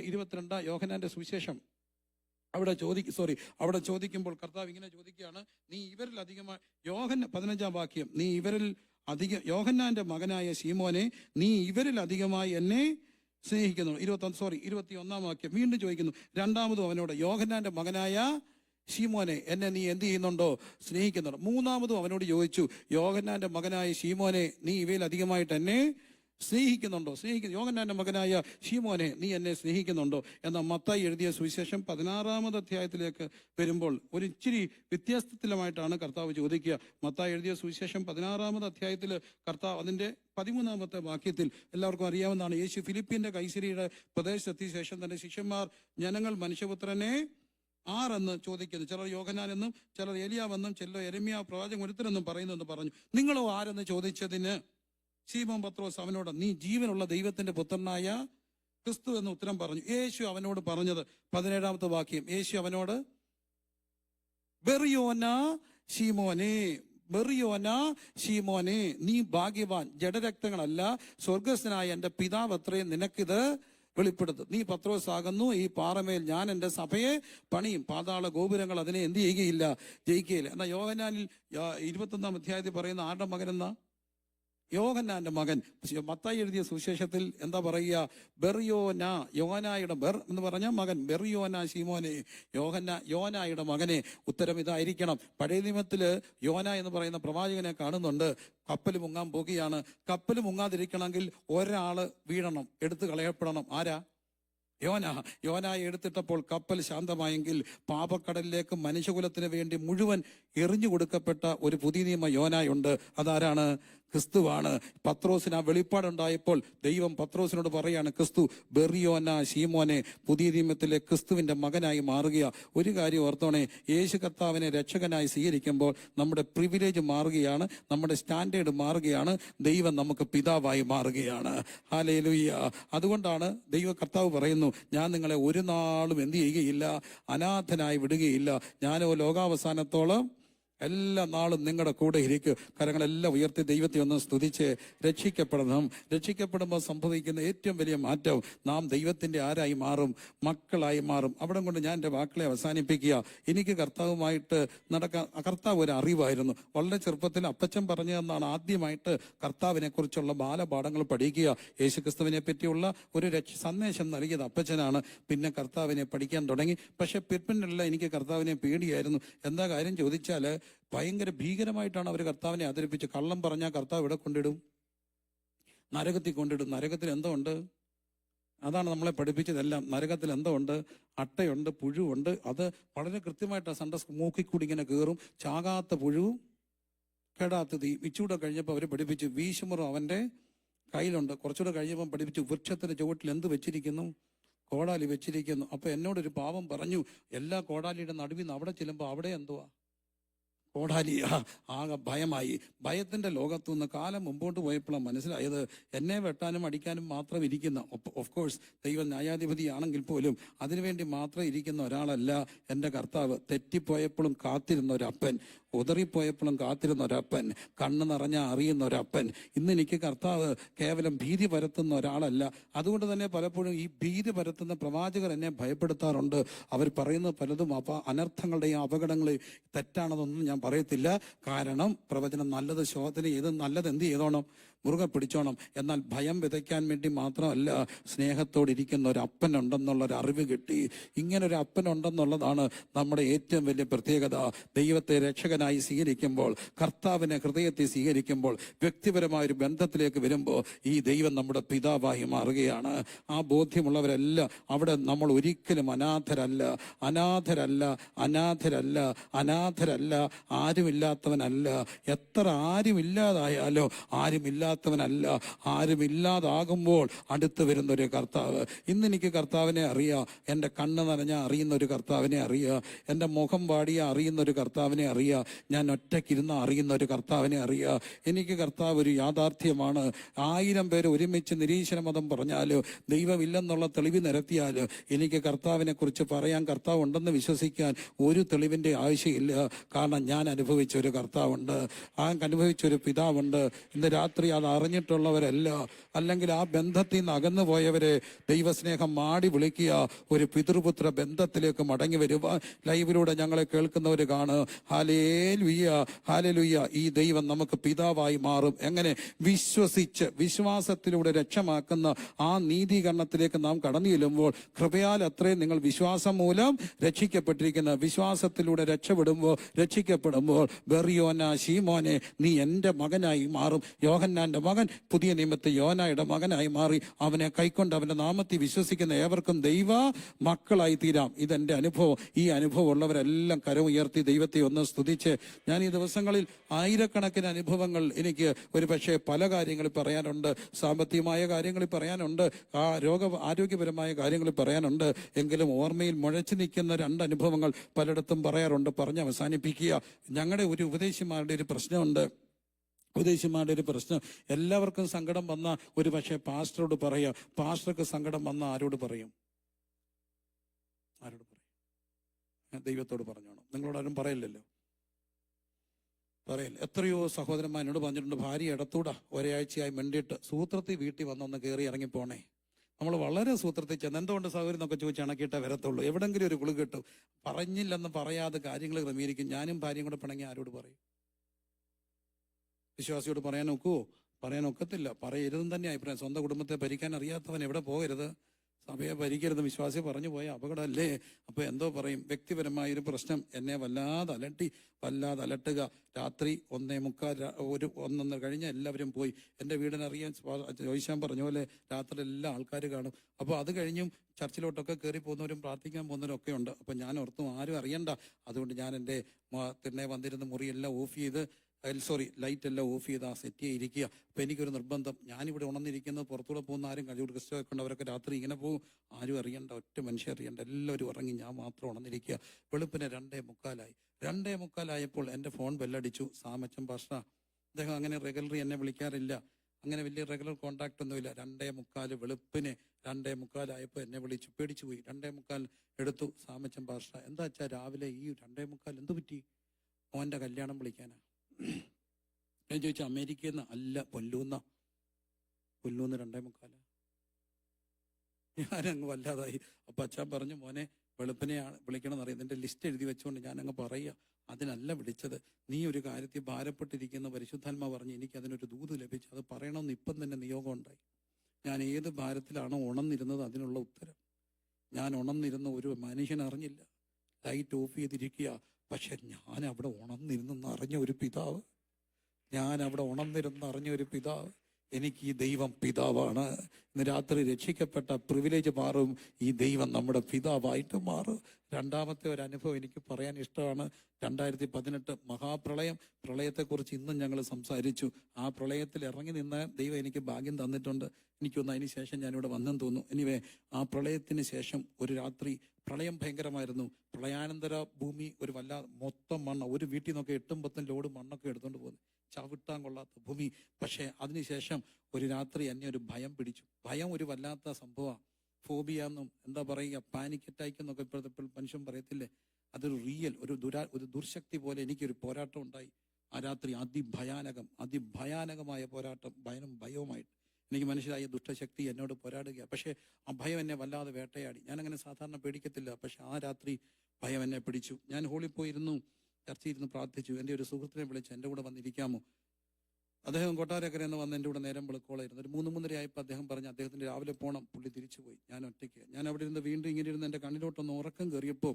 ഇരുപത്തിരണ്ട് യോഹന്നാന്റെ സുവിശേഷം. അവിടെ ചോദി സോറി അവിടെ ചോദിക്കുമ്പോൾ കർത്താവ് ഇങ്ങനെ ചോദിക്കുകയാണ് നീ ഇവരിൽ അധികമായി യോഹൻ പതിനഞ്ചാം വാക്യം നീ ഇവരിൽ അധിക യോഹന്നാന്റെ മകനായ ശീമോനെ നീ ഇവരിൽ അധികമായി എന്നെ സ്നേഹിക്കുന്നു. ഇരുപത്തി സോറി ഇരുപത്തി ഒന്നാം വാക്യം വീണ്ടും ചോദിക്കുന്നു. രണ്ടാമതും അവനോട് യോഹന്നാന്റെ മകനായ ഷീമോനെ എന്നെ നീ എന്ത് ചെയ്യുന്നുണ്ടോ? സ്നേഹിക്കുന്നുണ്ടോ. മൂന്നാമതും അവനോട് ചോദിച്ചു യോഹന്നാന്റെ മകനായ ഷീമോനെ നീ ഇവയിൽ അധികമായിട്ട് എന്നെ സ്നേഹിക്കുന്നുണ്ടോ? സ്നേഹിക്കുന്നു യോഹന്നാന്റെ മകനായ ഷീമോനെ നീ എന്നെ സ്നേഹിക്കുന്നുണ്ടോ? എന്ന മത്തായി എഴുതിയ സുവിശേഷം പതിനാറാമത് അധ്യായത്തിലേക്ക് വരുമ്പോൾ ഒരു ഇച്ചിരി വ്യത്യസ്തത്തിലുമായിട്ടാണ് കർത്താവ് ചോദിക്കുക. മത്തായി എഴുതിയ സുവിശേഷം പതിനാറാമത് അധ്യായത്തിൽ കർത്താവ് അതിന്റെ പതിമൂന്നാമത്തെ വാക്യത്തിൽ എല്ലാവർക്കും അറിയാവുന്നതാണ്. യേശു ഫിലിപ്പീന്റെ കൈസരിയുടെ പ്രദേശത്തെത്തിയ ശേഷം തന്റെ ശിഷ്യന്മാർ ജനങ്ങൾ മനുഷ്യപുത്രനെ ആരെന്ന് ചോദിക്കുന്നു? ചിലർ യോഗനാനെന്നും ചിലർ എലിയാവെന്നും ചിലർ എരമിയ പ്രവാചകൻ ഒരുത്തരെന്നും പറയുന്നെന്ന് പറഞ്ഞു. നിങ്ങളോ ആരെന്ന് ചോദിച്ചതിന്? ശീമോൻ പത്രോസ് അവനോട് നീ ജീവനുള്ള ദൈവത്തിന്റെ പുത്രനായ ക്രിസ്തു എന്ന് ഉത്തരം പറഞ്ഞു. യേശു അവനോട് പറഞ്ഞത് പതിനേഴാമത്തെ വാക്യം. യേശു അവനോട് ബെറിയോന ഷീമോനെ ബെറിയോന ഷീമോനെ നീ ഭാഗ്യവാൻ ജഡരക്തങ്ങളല്ല സ്വർഗസ്ഥനായ എന്റെ പിതാവ് അത്രയും നിനക്കിത് വെളിപ്പെടുത്തും. നീ പത്രോസ് ആകുന്നു ഈ പാറമേൽ ഞാൻ എന്റെ സഭയെ പണിയും. പാതാള ഗോപുരങ്ങൾ അതിനെ എന്ത് ചെയ്യുകയില്ല ജയിക്കുകയില്ല. എന്നാൽ യോഹനാനിൽ യാ- ഇരുപത്തൊന്നാം അധ്യായത്തിൽ പറയുന്ന ആരുടെ മകൻ എന്നാ യോഹന്നാന്റെ മകൻ. മത്തായി എഴുതിയ സുവിശേഷത്തിൽ എന്താ പറയുക? ബെറിയോന യോനായുടെ ബെർ എന്ന് പറഞ്ഞ മകൻ. ബെറിയോന ശീമോനെ യോഹന്ന യോനായുടെ മകനെ. ഉത്തരം ഇതായിരിക്കണം. പഴയ നിയമത്തിൽ യോന എന്ന് പറയുന്ന പ്രവാചകനെ കാണുന്നുണ്ട്. കപ്പൽ മുങ്ങാൻ പോകുകയാണ്. കപ്പൽ മുങ്ങാതിരിക്കണമെങ്കിൽ ഒരാൾ വീഴണം എടുത്തു കളയപ്പെടണം. ആരാ? യോന. യോനായി എടുത്തിട്ടപ്പോൾ കപ്പൽ ശാന്തമായെങ്കിൽ പാപക്കടലിലേക്ക് മനുഷ്യകുലത്തിന് വേണ്ടി മുഴുവൻ എറിഞ്ഞു കൊടുക്കപ്പെട്ട ഒരു പുതിയ നിയമ യോനായുണ്ട് അതാരാണ്? ക്രിസ്തുവാണ്. പത്രോസിന് ആ വെളിപ്പാടുണ്ടായപ്പോൾ ദൈവം പത്രോസിനോട് പറയാണ് ക്രിസ്തു ബെറിയോന ഷീമോനെ പുതിയ നിയമത്തിലെ ക്രിസ്തുവിന്റെ മകനായി മാറുക ഒരു കാര്യം ഓർത്തോണേ യേശു കർത്താവിനെ രക്ഷകനായി സ്വീകരിക്കുമ്പോൾ നമ്മുടെ പ്രിവിലേജ് മാറുകയാണ് നമ്മുടെ സ്റ്റാൻഡേർഡ് മാറുകയാണ് ദൈവം നമുക്ക് പിതാവായി മാറുകയാണ്. ഹാലേലുയ്യ അതുകൊണ്ടാണ് ദൈവ കർത്താവ് പറയുന്നു ഞാൻ നിങ്ങളെ ഒരു നാളും എന്ത് ചെയ്യുകയില്ല അനാഥനായി വിടുകയില്ല. ഞാനോ ലോകാവസാനത്തോളം എല്ലാ നാളും നിങ്ങളുടെ കൂടെ ഇരിക്കും. കരങ്ങളെല്ലാം ഉയർത്തി ദൈവത്തെ ഒന്ന് സ്തുതിച്ച് രക്ഷിക്കപ്പെടണം. രക്ഷിക്കപ്പെടുമ്പോൾ സംഭവിക്കുന്ന ഏറ്റവും വലിയ മാറ്റം നാം ദൈവത്തിന്റെ ആരായി മാറും മക്കളായി മാറും. അവിടെ കൊണ്ട് ഞാൻ എന്റെ വാക്കുകളെ അവസാനിപ്പിക്കുക. എനിക്ക് കർത്താവുമായിട്ട് നടക്കാൻ കർത്താവ് ഒരു അറിവായിരുന്നു. വളരെ ചെറുപ്പത്തിൽ അപ്പച്ചൻ പറഞ്ഞു തന്നാണ് ആദ്യമായിട്ട് കർത്താവിനെ കുറിച്ചുള്ള ബാലപാഠങ്ങൾ പഠിക്കുക. യേശുക്രിസ്തുവിനെ പറ്റിയുള്ള ഒരു രക്ഷ സന്ദേശം നൽകിയത് അപ്പച്ചനാണ്. പിന്നെ കർത്താവിനെ പഠിക്കാൻ തുടങ്ങി. പക്ഷേ പിന്നല്ല എനിക്ക് കർത്താവിനെ പേടിയായിരുന്നു. എന്താ കാര്യം ചോദിച്ചാൽ ഭയങ്കര ഭീകരമായിട്ടാണ് അവർ കർത്താവിനെ അവതരിപ്പിച്ച് കള്ളം പറഞ്ഞാൽ കർത്താവ് ഇവിടെ കൊണ്ടിടും. നരകത്തിൽ കൊണ്ടിടും. നരകത്തിൽ എന്തോ ഉണ്ട്? അതാണ് നമ്മളെ പഠിപ്പിച്ചതെല്ലാം. നരകത്തിൽ എന്തോ ഉണ്ട്? അട്ടയുണ്ട് പുഴുവുണ്ട്. അത് വളരെ കൃത്യമായിട്ട് സണ്ട മൂക്കിക്കൂടി ഇങ്ങനെ കയറും ചാകാത്ത പുഴുവും കേടാത്ത തീ ഇച്ചൂടെ കഴിഞ്ഞപ്പോൾ അവർ പഠിപ്പിച്ചു വീശുമുറം അവന്റെ കയ്യിലുണ്ട്. കുറച്ചുകൂടെ കഴിഞ്ഞപ്പം പഠിപ്പിച്ചു വൃക്ഷത്തിന്റെ ചുവട്ടിൽ എന്ത് വെച്ചിരിക്കുന്നു? കോടാലി വെച്ചിരിക്കുന്നു. അപ്പോൾ എന്നോടൊരു പാവം പറഞ്ഞു എല്ലാ കോടാലിയുടെ നടുവിൽ നിന്ന് അവിടെ ചെല്ലുമ്പോൾ അവിടെ എന്തുവാ? കോടാലി ആകെ ഭയമായി. ഭയത്തിന്റെ ലോകത്തുനിന്ന് കാലം മുമ്പോട്ട് പോയപ്പോഴാണ് മനസ്സിലായത് എന്നെ വെട്ടാനും അടിക്കാനും മാത്രം ഇരിക്കുന്ന ഓഫ് കോഴ്സ് ദൈവം ന്യായാധിപതിയാണെങ്കിൽ പോലും അതിനുവേണ്ടി മാത്രം ഇരിക്കുന്ന ഒരാളല്ല എന്റെ കർത്താവ്. തെറ്റിപ്പോയപ്പോഴും കാത്തിരുന്ന ഒരു അപ്പൻ. ഉതറിപ്പോയപ്പോഴും കാത്തിരുന്ന ഒരപ്പൻ കണ്ണ് നിറഞ്ഞ അറിയുന്ന ഒരപ്പൻ ഇന്ന് എനിക്ക് കർത്താവ് കേവലം ഭീതി പരത്തുന്ന ഒരാളല്ല. അതുകൊണ്ട് തന്നെ പലപ്പോഴും ഈ ഭീതി പരത്തുന്ന പ്രവാചകർ എന്നെ ഭയപ്പെടുത്താറുണ്ട്. അവർ പറയുന്ന പലതും അപ അനർത്ഥങ്ങളുടെയും അപകടങ്ങളെയും തെറ്റാണെന്നൊന്നും ഞാൻ പറയത്തില്ല. കാരണം പ്രവചനം നല്ലത് ശോധന ചെയ്ത് നല്ലത് എന്ത് ചെയ്തോണം? മുറുകെ പിടിച്ചോണം. എന്നാൽ ഭയം വിതയ്ക്കാൻ വേണ്ടി മാത്രമല്ല സ്നേഹത്തോടിരിക്കുന്ന ഒരു അപ്പൻ ഉണ്ടെന്നുള്ള ഒരു അറിവ് കിട്ടി. ഇങ്ങനെ ഒരു അപ്പൻ ഉണ്ടെന്നുള്ളതാണ് നമ്മുടെ ഏറ്റവും വലിയ പ്രത്യേകത. ദൈവത്തെ രക്ഷകനായി സ്വീകരിക്കുമ്പോൾ കർത്താവിനെ ഹൃദയത്തെ സ്വീകരിക്കുമ്പോൾ വ്യക്തിപരമായ ഒരു ബന്ധത്തിലേക്ക് വരുമ്പോൾ ഈ ദൈവം നമ്മുടെ പിതാവായി മാറുകയാണ്. ആ ബോധ്യമുള്ളവരെല്ലാം അവിടെ നമ്മൾ ഒരിക്കലും അനാഥരല്ല അനാഥരല്ല അനാഥരല്ല അനാഥരല്ല ആരുമില്ലാത്തവനല്ല. എത്ര ആരുമില്ലാതായാലോ ആരുമില്ലാത്തവനല്ല ആരുമില്ലാതാകുമ്പോൾ അടുത്ത് വരുന്ന ഒരു കർത്താവ്. ഇന്ന് എനിക്ക് കർത്താവിനെ അറിയാം. എന്റെ കണ്ണ് നനഞ്ഞ അറിയുന്ന ഒരു കർത്താവിനെ അറിയാം. എന്റെ മുഖം പാടിയ അറിയുന്ന ഒരു കർത്താവിനെ അറിയാം. ഞാൻ ഒറ്റയ്ക്കിരുന്ന് അറിയുന്ന ഒരു കർത്താവിനെ അറിയാം. എനിക്ക് കർത്താവ് ഒരു യാഥാർത്ഥ്യമാണ്. ആയിരം പേര് ഒരുമിച്ച് നിരീശ്വര മതം പറഞ്ഞാലോ ദൈവമില്ലെന്നുള്ള തെളിവ് നിരത്തിയാലോ എനിക്ക് കർത്താവിനെ കുറിച്ച് പറയാൻ കർത്താവ് ഉണ്ടെന്ന് വിശ്വസിക്കാൻ ഒരു തെളിവിന്റെ ആവശ്യമില്ല. കാരണം ഞാൻ അനുഭവിച്ച ഒരു കർത്താവുണ്ട്. ആ അനുഭവിച്ച ഒരു പിതാവുണ്ട്. ഇന്ന് രാത്രി അത് അറിഞ്ഞിട്ടുള്ളവരല്ല. അല്ലെങ്കിൽ ആ ബന്ധത്തിൽ നിന്ന് അകന്നു പോയവരെ ദൈവസ്നേഹം മാടി വിളിക്കുക ഒരു പിതൃപുത്ര ബന്ധത്തിലേക്ക് മടങ്ങി വരുക ലൈവിലൂടെ ഞങ്ങളെ കേൾക്കുന്നവർ കാണുക. ഹാലേ ലുയ്യ ഹാലേ ലുയ്യ ഈ ദൈവം നമുക്ക് പിതാവായി മാറും. എങ്ങനെ? വിശ്വസിച്ച് വിശ്വാസത്തിലൂടെ രക്ഷമാക്കുന്ന ആ നീതീകരണത്തിലേക്ക് നാം കടന്നു ചെല്ലുമ്പോൾ കൃപയാൽ അത്രയും നിങ്ങൾ വിശ്വാസം മൂലം രക്ഷിക്കപ്പെട്ടിരിക്കുന്ന. വിശ്വാസത്തിലൂടെ രക്ഷപ്പെടുമ്പോൾ രക്ഷിക്കപ്പെടുമ്പോൾ ബെറിയോന ഷീമോനെ നീ എന്റെ മകനായി മാറും. യോഹന്നാന്റെ മകൻ പുതിയ നിയമത്തെ യോനായുടെ മകനായി മാറി. അവനെ കൈക്കൊണ്ട് അവന്റെ നാമത്തിൽ വിശ്വസിക്കുന്ന ഏവർക്കും ദൈവ മക്കളായി തീരാം. ഇതെന്റെ അനുഭവം. ഈ അനുഭവം ഉള്ളവരെല്ലാം കരമുയർത്തി ദൈവത്തെ ഒന്ന് സ്തുതിച്ച് ഞാൻ ഈ ദിവസങ്ങളിൽ ആയിരക്കണക്കിന് അനുഭവങ്ങൾ എനിക്ക് ഒരു പക്ഷേ പല കാര്യങ്ങളിൽ പറയാനുണ്ട്. സാമ്പത്തികമായ കാര്യങ്ങളിൽ പറയാനുണ്ട്. ആ രോഗ ആരോഗ്യപരമായ കാര്യങ്ങളിൽ പറയാനുണ്ട്. എങ്കിലും ഓർമ്മയിൽ മുഴച്ചു നിൽക്കുന്ന രണ്ട് അനുഭവങ്ങൾ പലയിടത്തും പറയാറുണ്ട്. പറഞ്ഞ് അവസാനിപ്പിക്കുക. ഞങ്ങളുടെ ഒരു ഉപദേശിമാരുടെ ഒരു പ്രശ്നമുണ്ട്. ഉപദേശിമാരുടെ ഒരു പ്രശ്നം. എല്ലാവർക്കും സങ്കടം വന്ന ഒരു പക്ഷേ പാസ്റ്ററോട് പറയാം. പാസ്റ്റർക്ക് സങ്കടം വന്ന ആരോട് പറയും? ആരോട് പറയും? ദൈവത്തോട് പറഞ്ഞോണം നിങ്ങളോട് ആരും പറയില്ലല്ലോ. പറയില്ല. എത്രയോ സഹോദരന്മാർ എന്നോട് പറഞ്ഞിട്ടുണ്ട് ഭാര്യ ഇടത്തൂടാ. ഒരാഴ്ചയായി മിണ്ടിയിട്ട് സൂത്രത്തിൽ വീട്ടിൽ വന്നൊന്ന് കയറി ഇറങ്ങിപ്പോണേ നമ്മൾ വളരെ സൂത്രത്തിൽ ചെന്ന് എന്തുകൊണ്ട് സൗകര്യം എന്നൊക്കെ ചോദിച്ച് ഇണക്കിയിട്ടേ വരത്തുള്ളൂ. എവിടെങ്കിലും ഒരു കുളി കിട്ടും. പറഞ്ഞില്ലെന്ന് പറയാതെ കാര്യങ്ങൾ ക്രമീകരിക്കും. ഞാനും ഭാര്യയും കൂടെ പിണങ്ങി ആരോട് പറയും? വിശ്വാസിയോട് പറയാൻ ഒക്കുവോ പറയാൻ ഒക്കത്തില്ല. പറയരുതെന്ന് തന്നെ അഭിപ്രായം. സ്വന്തം കുടുംബത്തെ ഭരിക്കാൻ അറിയാത്തവൻ എവിടെ പോകരുത്? സഭയെ ഭരിക്കരുത് വിശ്വാസി പറഞ്ഞു പോയ അപകടമല്ലേ? അപ്പൊ എന്തോ പറയും. വ്യക്തിപരമായ ഒരു പ്രശ്നം എന്നെ വല്ലാതെ അലട്ടി വല്ലാതെ അലട്ടുക. രാത്രി ഒന്നേ മുക്കാൽ ഒരു ഒന്നൊന്നര കഴിഞ്ഞ എല്ലാവരും പോയി. എന്റെ വീടിനറിയാൻ ചോദിച്ചാൻ പറഞ്ഞ പോലെ രാത്രി എല്ലാ ആൾക്കാർ കാണും. അപ്പോൾ അത് കഴിഞ്ഞും ചർച്ചിലോട്ടൊക്കെ കയറി പോകുന്നവരും പ്രാർത്ഥിക്കാൻ പോകുന്നവരും ഒക്കെ ഉണ്ട്. അപ്പം ഞാൻ ഓർത്തും ആരും അറിയണ്ട. അതുകൊണ്ട് ഞാൻ എന്റെ തന്നെ വന്നിരുന്ന മുറിയെല്ലാം ഓഫ് ചെയ്ത് സോറി ലൈറ്റ് എല്ലാം ഓഫ് ചെയ്ത് ആ സെറ്റ് ചെയ്തിരിക്കുക അപ്പം എനിക്കൊരു നിർബന്ധം. ഞാനിവിടെ ഉണർന്നിരിക്കുന്നത് പുറത്തൂടെ പോകുന്ന ആരും കഴിവ് ക്രിസ്തുവൊക്കെ ഉണ്ടവരൊക്കെ രാത്രി ഇങ്ങനെ പോകും. ആരും അറിയണ്ട ഒറ്റ മനുഷ്യർ അറിയണ്ട. എല്ലാവരും ഉറങ്ങി ഞാൻ മാത്രം ഉണർന്നിരിക്കുക. വെളുപ്പിന് രണ്ടേ മുക്കാലായി. രണ്ടേ മുക്കാലായപ്പോൾ എന്റെ ഫോൺ ബെല്ലടിച്ചു സാമച്ചൻ പാഷ അദ്ദേഹം അങ്ങനെ റെഗുലറി എന്നെ വിളിക്കാറില്ല. അങ്ങനെ വലിയ റെഗുലർ കോണ്ടാക്ട് ഒന്നുമില്ല. രണ്ടേ മുക്കാൽ വെളുപ്പിന് രണ്ടേ മുക്കാലായപ്പോൾ എന്നെ വിളിച്ചു. പേടിച്ചു പോയി. രണ്ടേ മുക്കാൽ എടുത്തു. സാമച്ചൻ പാഷ എന്താ വെച്ചാൽ രാവിലെ ഈ രണ്ടേ മുക്കാൽ എന്ത് പറ്റി? മോന്റെ കല്യാണം വിളിക്കാനാ. ഞാൻ ചോദിച്ചു അമേരിക്കയിൽ നിന്ന് അല്ല പൊല്ലൂന്ന പൊല്ലൂന്ന് രണ്ടേ മുക്കാല. ഞാനങ്ങ് വല്ലാതായി. അപ്പൊ അച്ഛൻ പറഞ്ഞു മോനെ വെളുപ്പിനെയാണ് വിളിക്കണം അറിയാം. നിന്റെ ലിസ്റ്റ് എഴുതി വെച്ചുകൊണ്ട് ഞാൻ അങ്ങ് പറയുക അതിനല്ല വിളിച്ചത്. നീ ഒരു കാര്യത്തിൽ ഭാരപ്പെട്ടിരിക്കുന്ന പരിശുദ്ധാത്മ പറഞ്ഞ് എനിക്ക് അതിനൊരു ദൂത് ലഭിച്ചു. അത് പറയണമെന്ന് ഇപ്പം തന്നെ നിയോഗം ഉണ്ടായി ഞാൻ ഏത് ഭാരത്തിലാണോ ഉണർന്നിരുന്നത് അതിനുള്ള ഉത്തരം. ഞാൻ ഉണർന്നിരുന്ന ഒരു മനുഷ്യൻ അറിഞ്ഞില്ല ലൈറ്റ് ഓഫ് ചെയ്തിരിക്കുക. പക്ഷെ ഞാൻ അവിടെ ഉണർന്നിരുന്നെന്ന് അറിഞ്ഞ ഒരു പിതാവ്. ഞാൻ അവിടെ ഉണർന്നിരുന്നറിഞ്ഞ ഒരു പിതാവ്. എനിക്ക് ഈ ദൈവം പിതാവാണ്. ഇന്ന് രാത്രി രക്ഷിക്കപ്പെട്ട പ്രിവിലേജ് മാറും. ഈ ദൈവം നമ്മുടെ പിതാവായിട്ട് മാറും. രണ്ടാമത്തെ ഒരു അനുഭവം എനിക്ക് പറയാൻ ഇഷ്ടമാണ്. രണ്ടായിരത്തി പതിനെട്ട് മഹാപ്രളയം. പ്രളയത്തെക്കുറിച്ച് ഇന്നും ഞങ്ങൾ സംസാരിച്ചു. ആ പ്രളയത്തിൽ ഇറങ്ങി നിന്ന ദൈവം എനിക്ക് ഭാഗ്യം തന്നിട്ടുണ്ട്. എനിക്കൊന്ന് അതിന് ശേഷം ഞാനിവിടെ വന്നെന്ന് തോന്നുന്നു. എനിവേ ആ പ്രളയത്തിന് ശേഷം ഒരു രാത്രി പ്രളയം ഭയങ്കരമായിരുന്നു. പ്രളയാനന്തര ഭൂമി ഒരു വല്ലാതെ മൊത്തം മണ്ണ്. ഒരു വീട്ടിൽ നിന്നൊക്കെ എട്ടും പത്തും ലോഡ് മണ്ണൊക്കെ എടുത്തുകൊണ്ട് പോകുന്നു ചവിട്ടാൻ കൊള്ളാത്ത ഭൂമി. പക്ഷേ അതിനുശേഷം ഒരു രാത്രി എന്നെ ഒരു ഭയം പിടിച്ചു. ഭയം ഒരു വല്ലാത്ത സംഭവമാണ് ഫോബിയ എന്നും എന്താ പറയുക പാനിക് അറ്റാക്ക് എന്നൊക്കെ ഇപ്പോഴത്തെ മനുഷ്യൻ പറയത്തില്ലേ? അതൊരു റിയൽ ഒരു ദുരാ ഒരു ദുർശക്തി പോലെ എനിക്കൊരു പോരാട്ടം ഉണ്ടായി. ആ രാത്രി അതിഭയാനകം അതിഭയാനകമായ പോരാട്ടം ഭയനും ഭയവുമായിട്ട്. എനിക്ക് മനസ്സിലായ ദുഷ്ടശക്തി എന്നോട് പോരാടുകയാണ് പക്ഷേ ആ ഭയം എന്നെ വല്ലാതെ വേട്ടയാടി. ഞാനങ്ങനെ സാധാരണ പേടിക്കത്തില്ല. പക്ഷെ ആ രാത്രി ഭയം എന്നെ പിടിച്ചു. ഞാൻ ഹോളിൽ പോയിരുന്നു. ചർച്ചയിരുന്ന് പ്രാർത്ഥിച്ചു. എന്റെ ഒരു സുഹൃത്തിനെ വിളിച്ച് എന്റെ കൂടെ വന്നിരിക്കാമോ? അദ്ദേഹം കൊട്ടാരക്കര എന്ന് വന്ന് എന്റെ കൂടെ നേരം വിളിക്കോളായിരുന്നു. ഒരു മൂന്ന് മൂന്നര ആയപ്പോൾ അദ്ദേഹം പറഞ്ഞു അദ്ദേഹത്തിന് രാവിലെ പോകണം പുള്ളി തിരിച്ചു പോയി ഞാൻ ഒറ്റയ്ക്ക്. ഞാൻ അവിടെ ഇരുന്ന് വീണ്ടും ഇങ്ങനെ ഇരുന്ന് എന്റെ കണ്ണിലോട്ടൊന്ന് ഉറക്കം കയറിയപ്പോൾ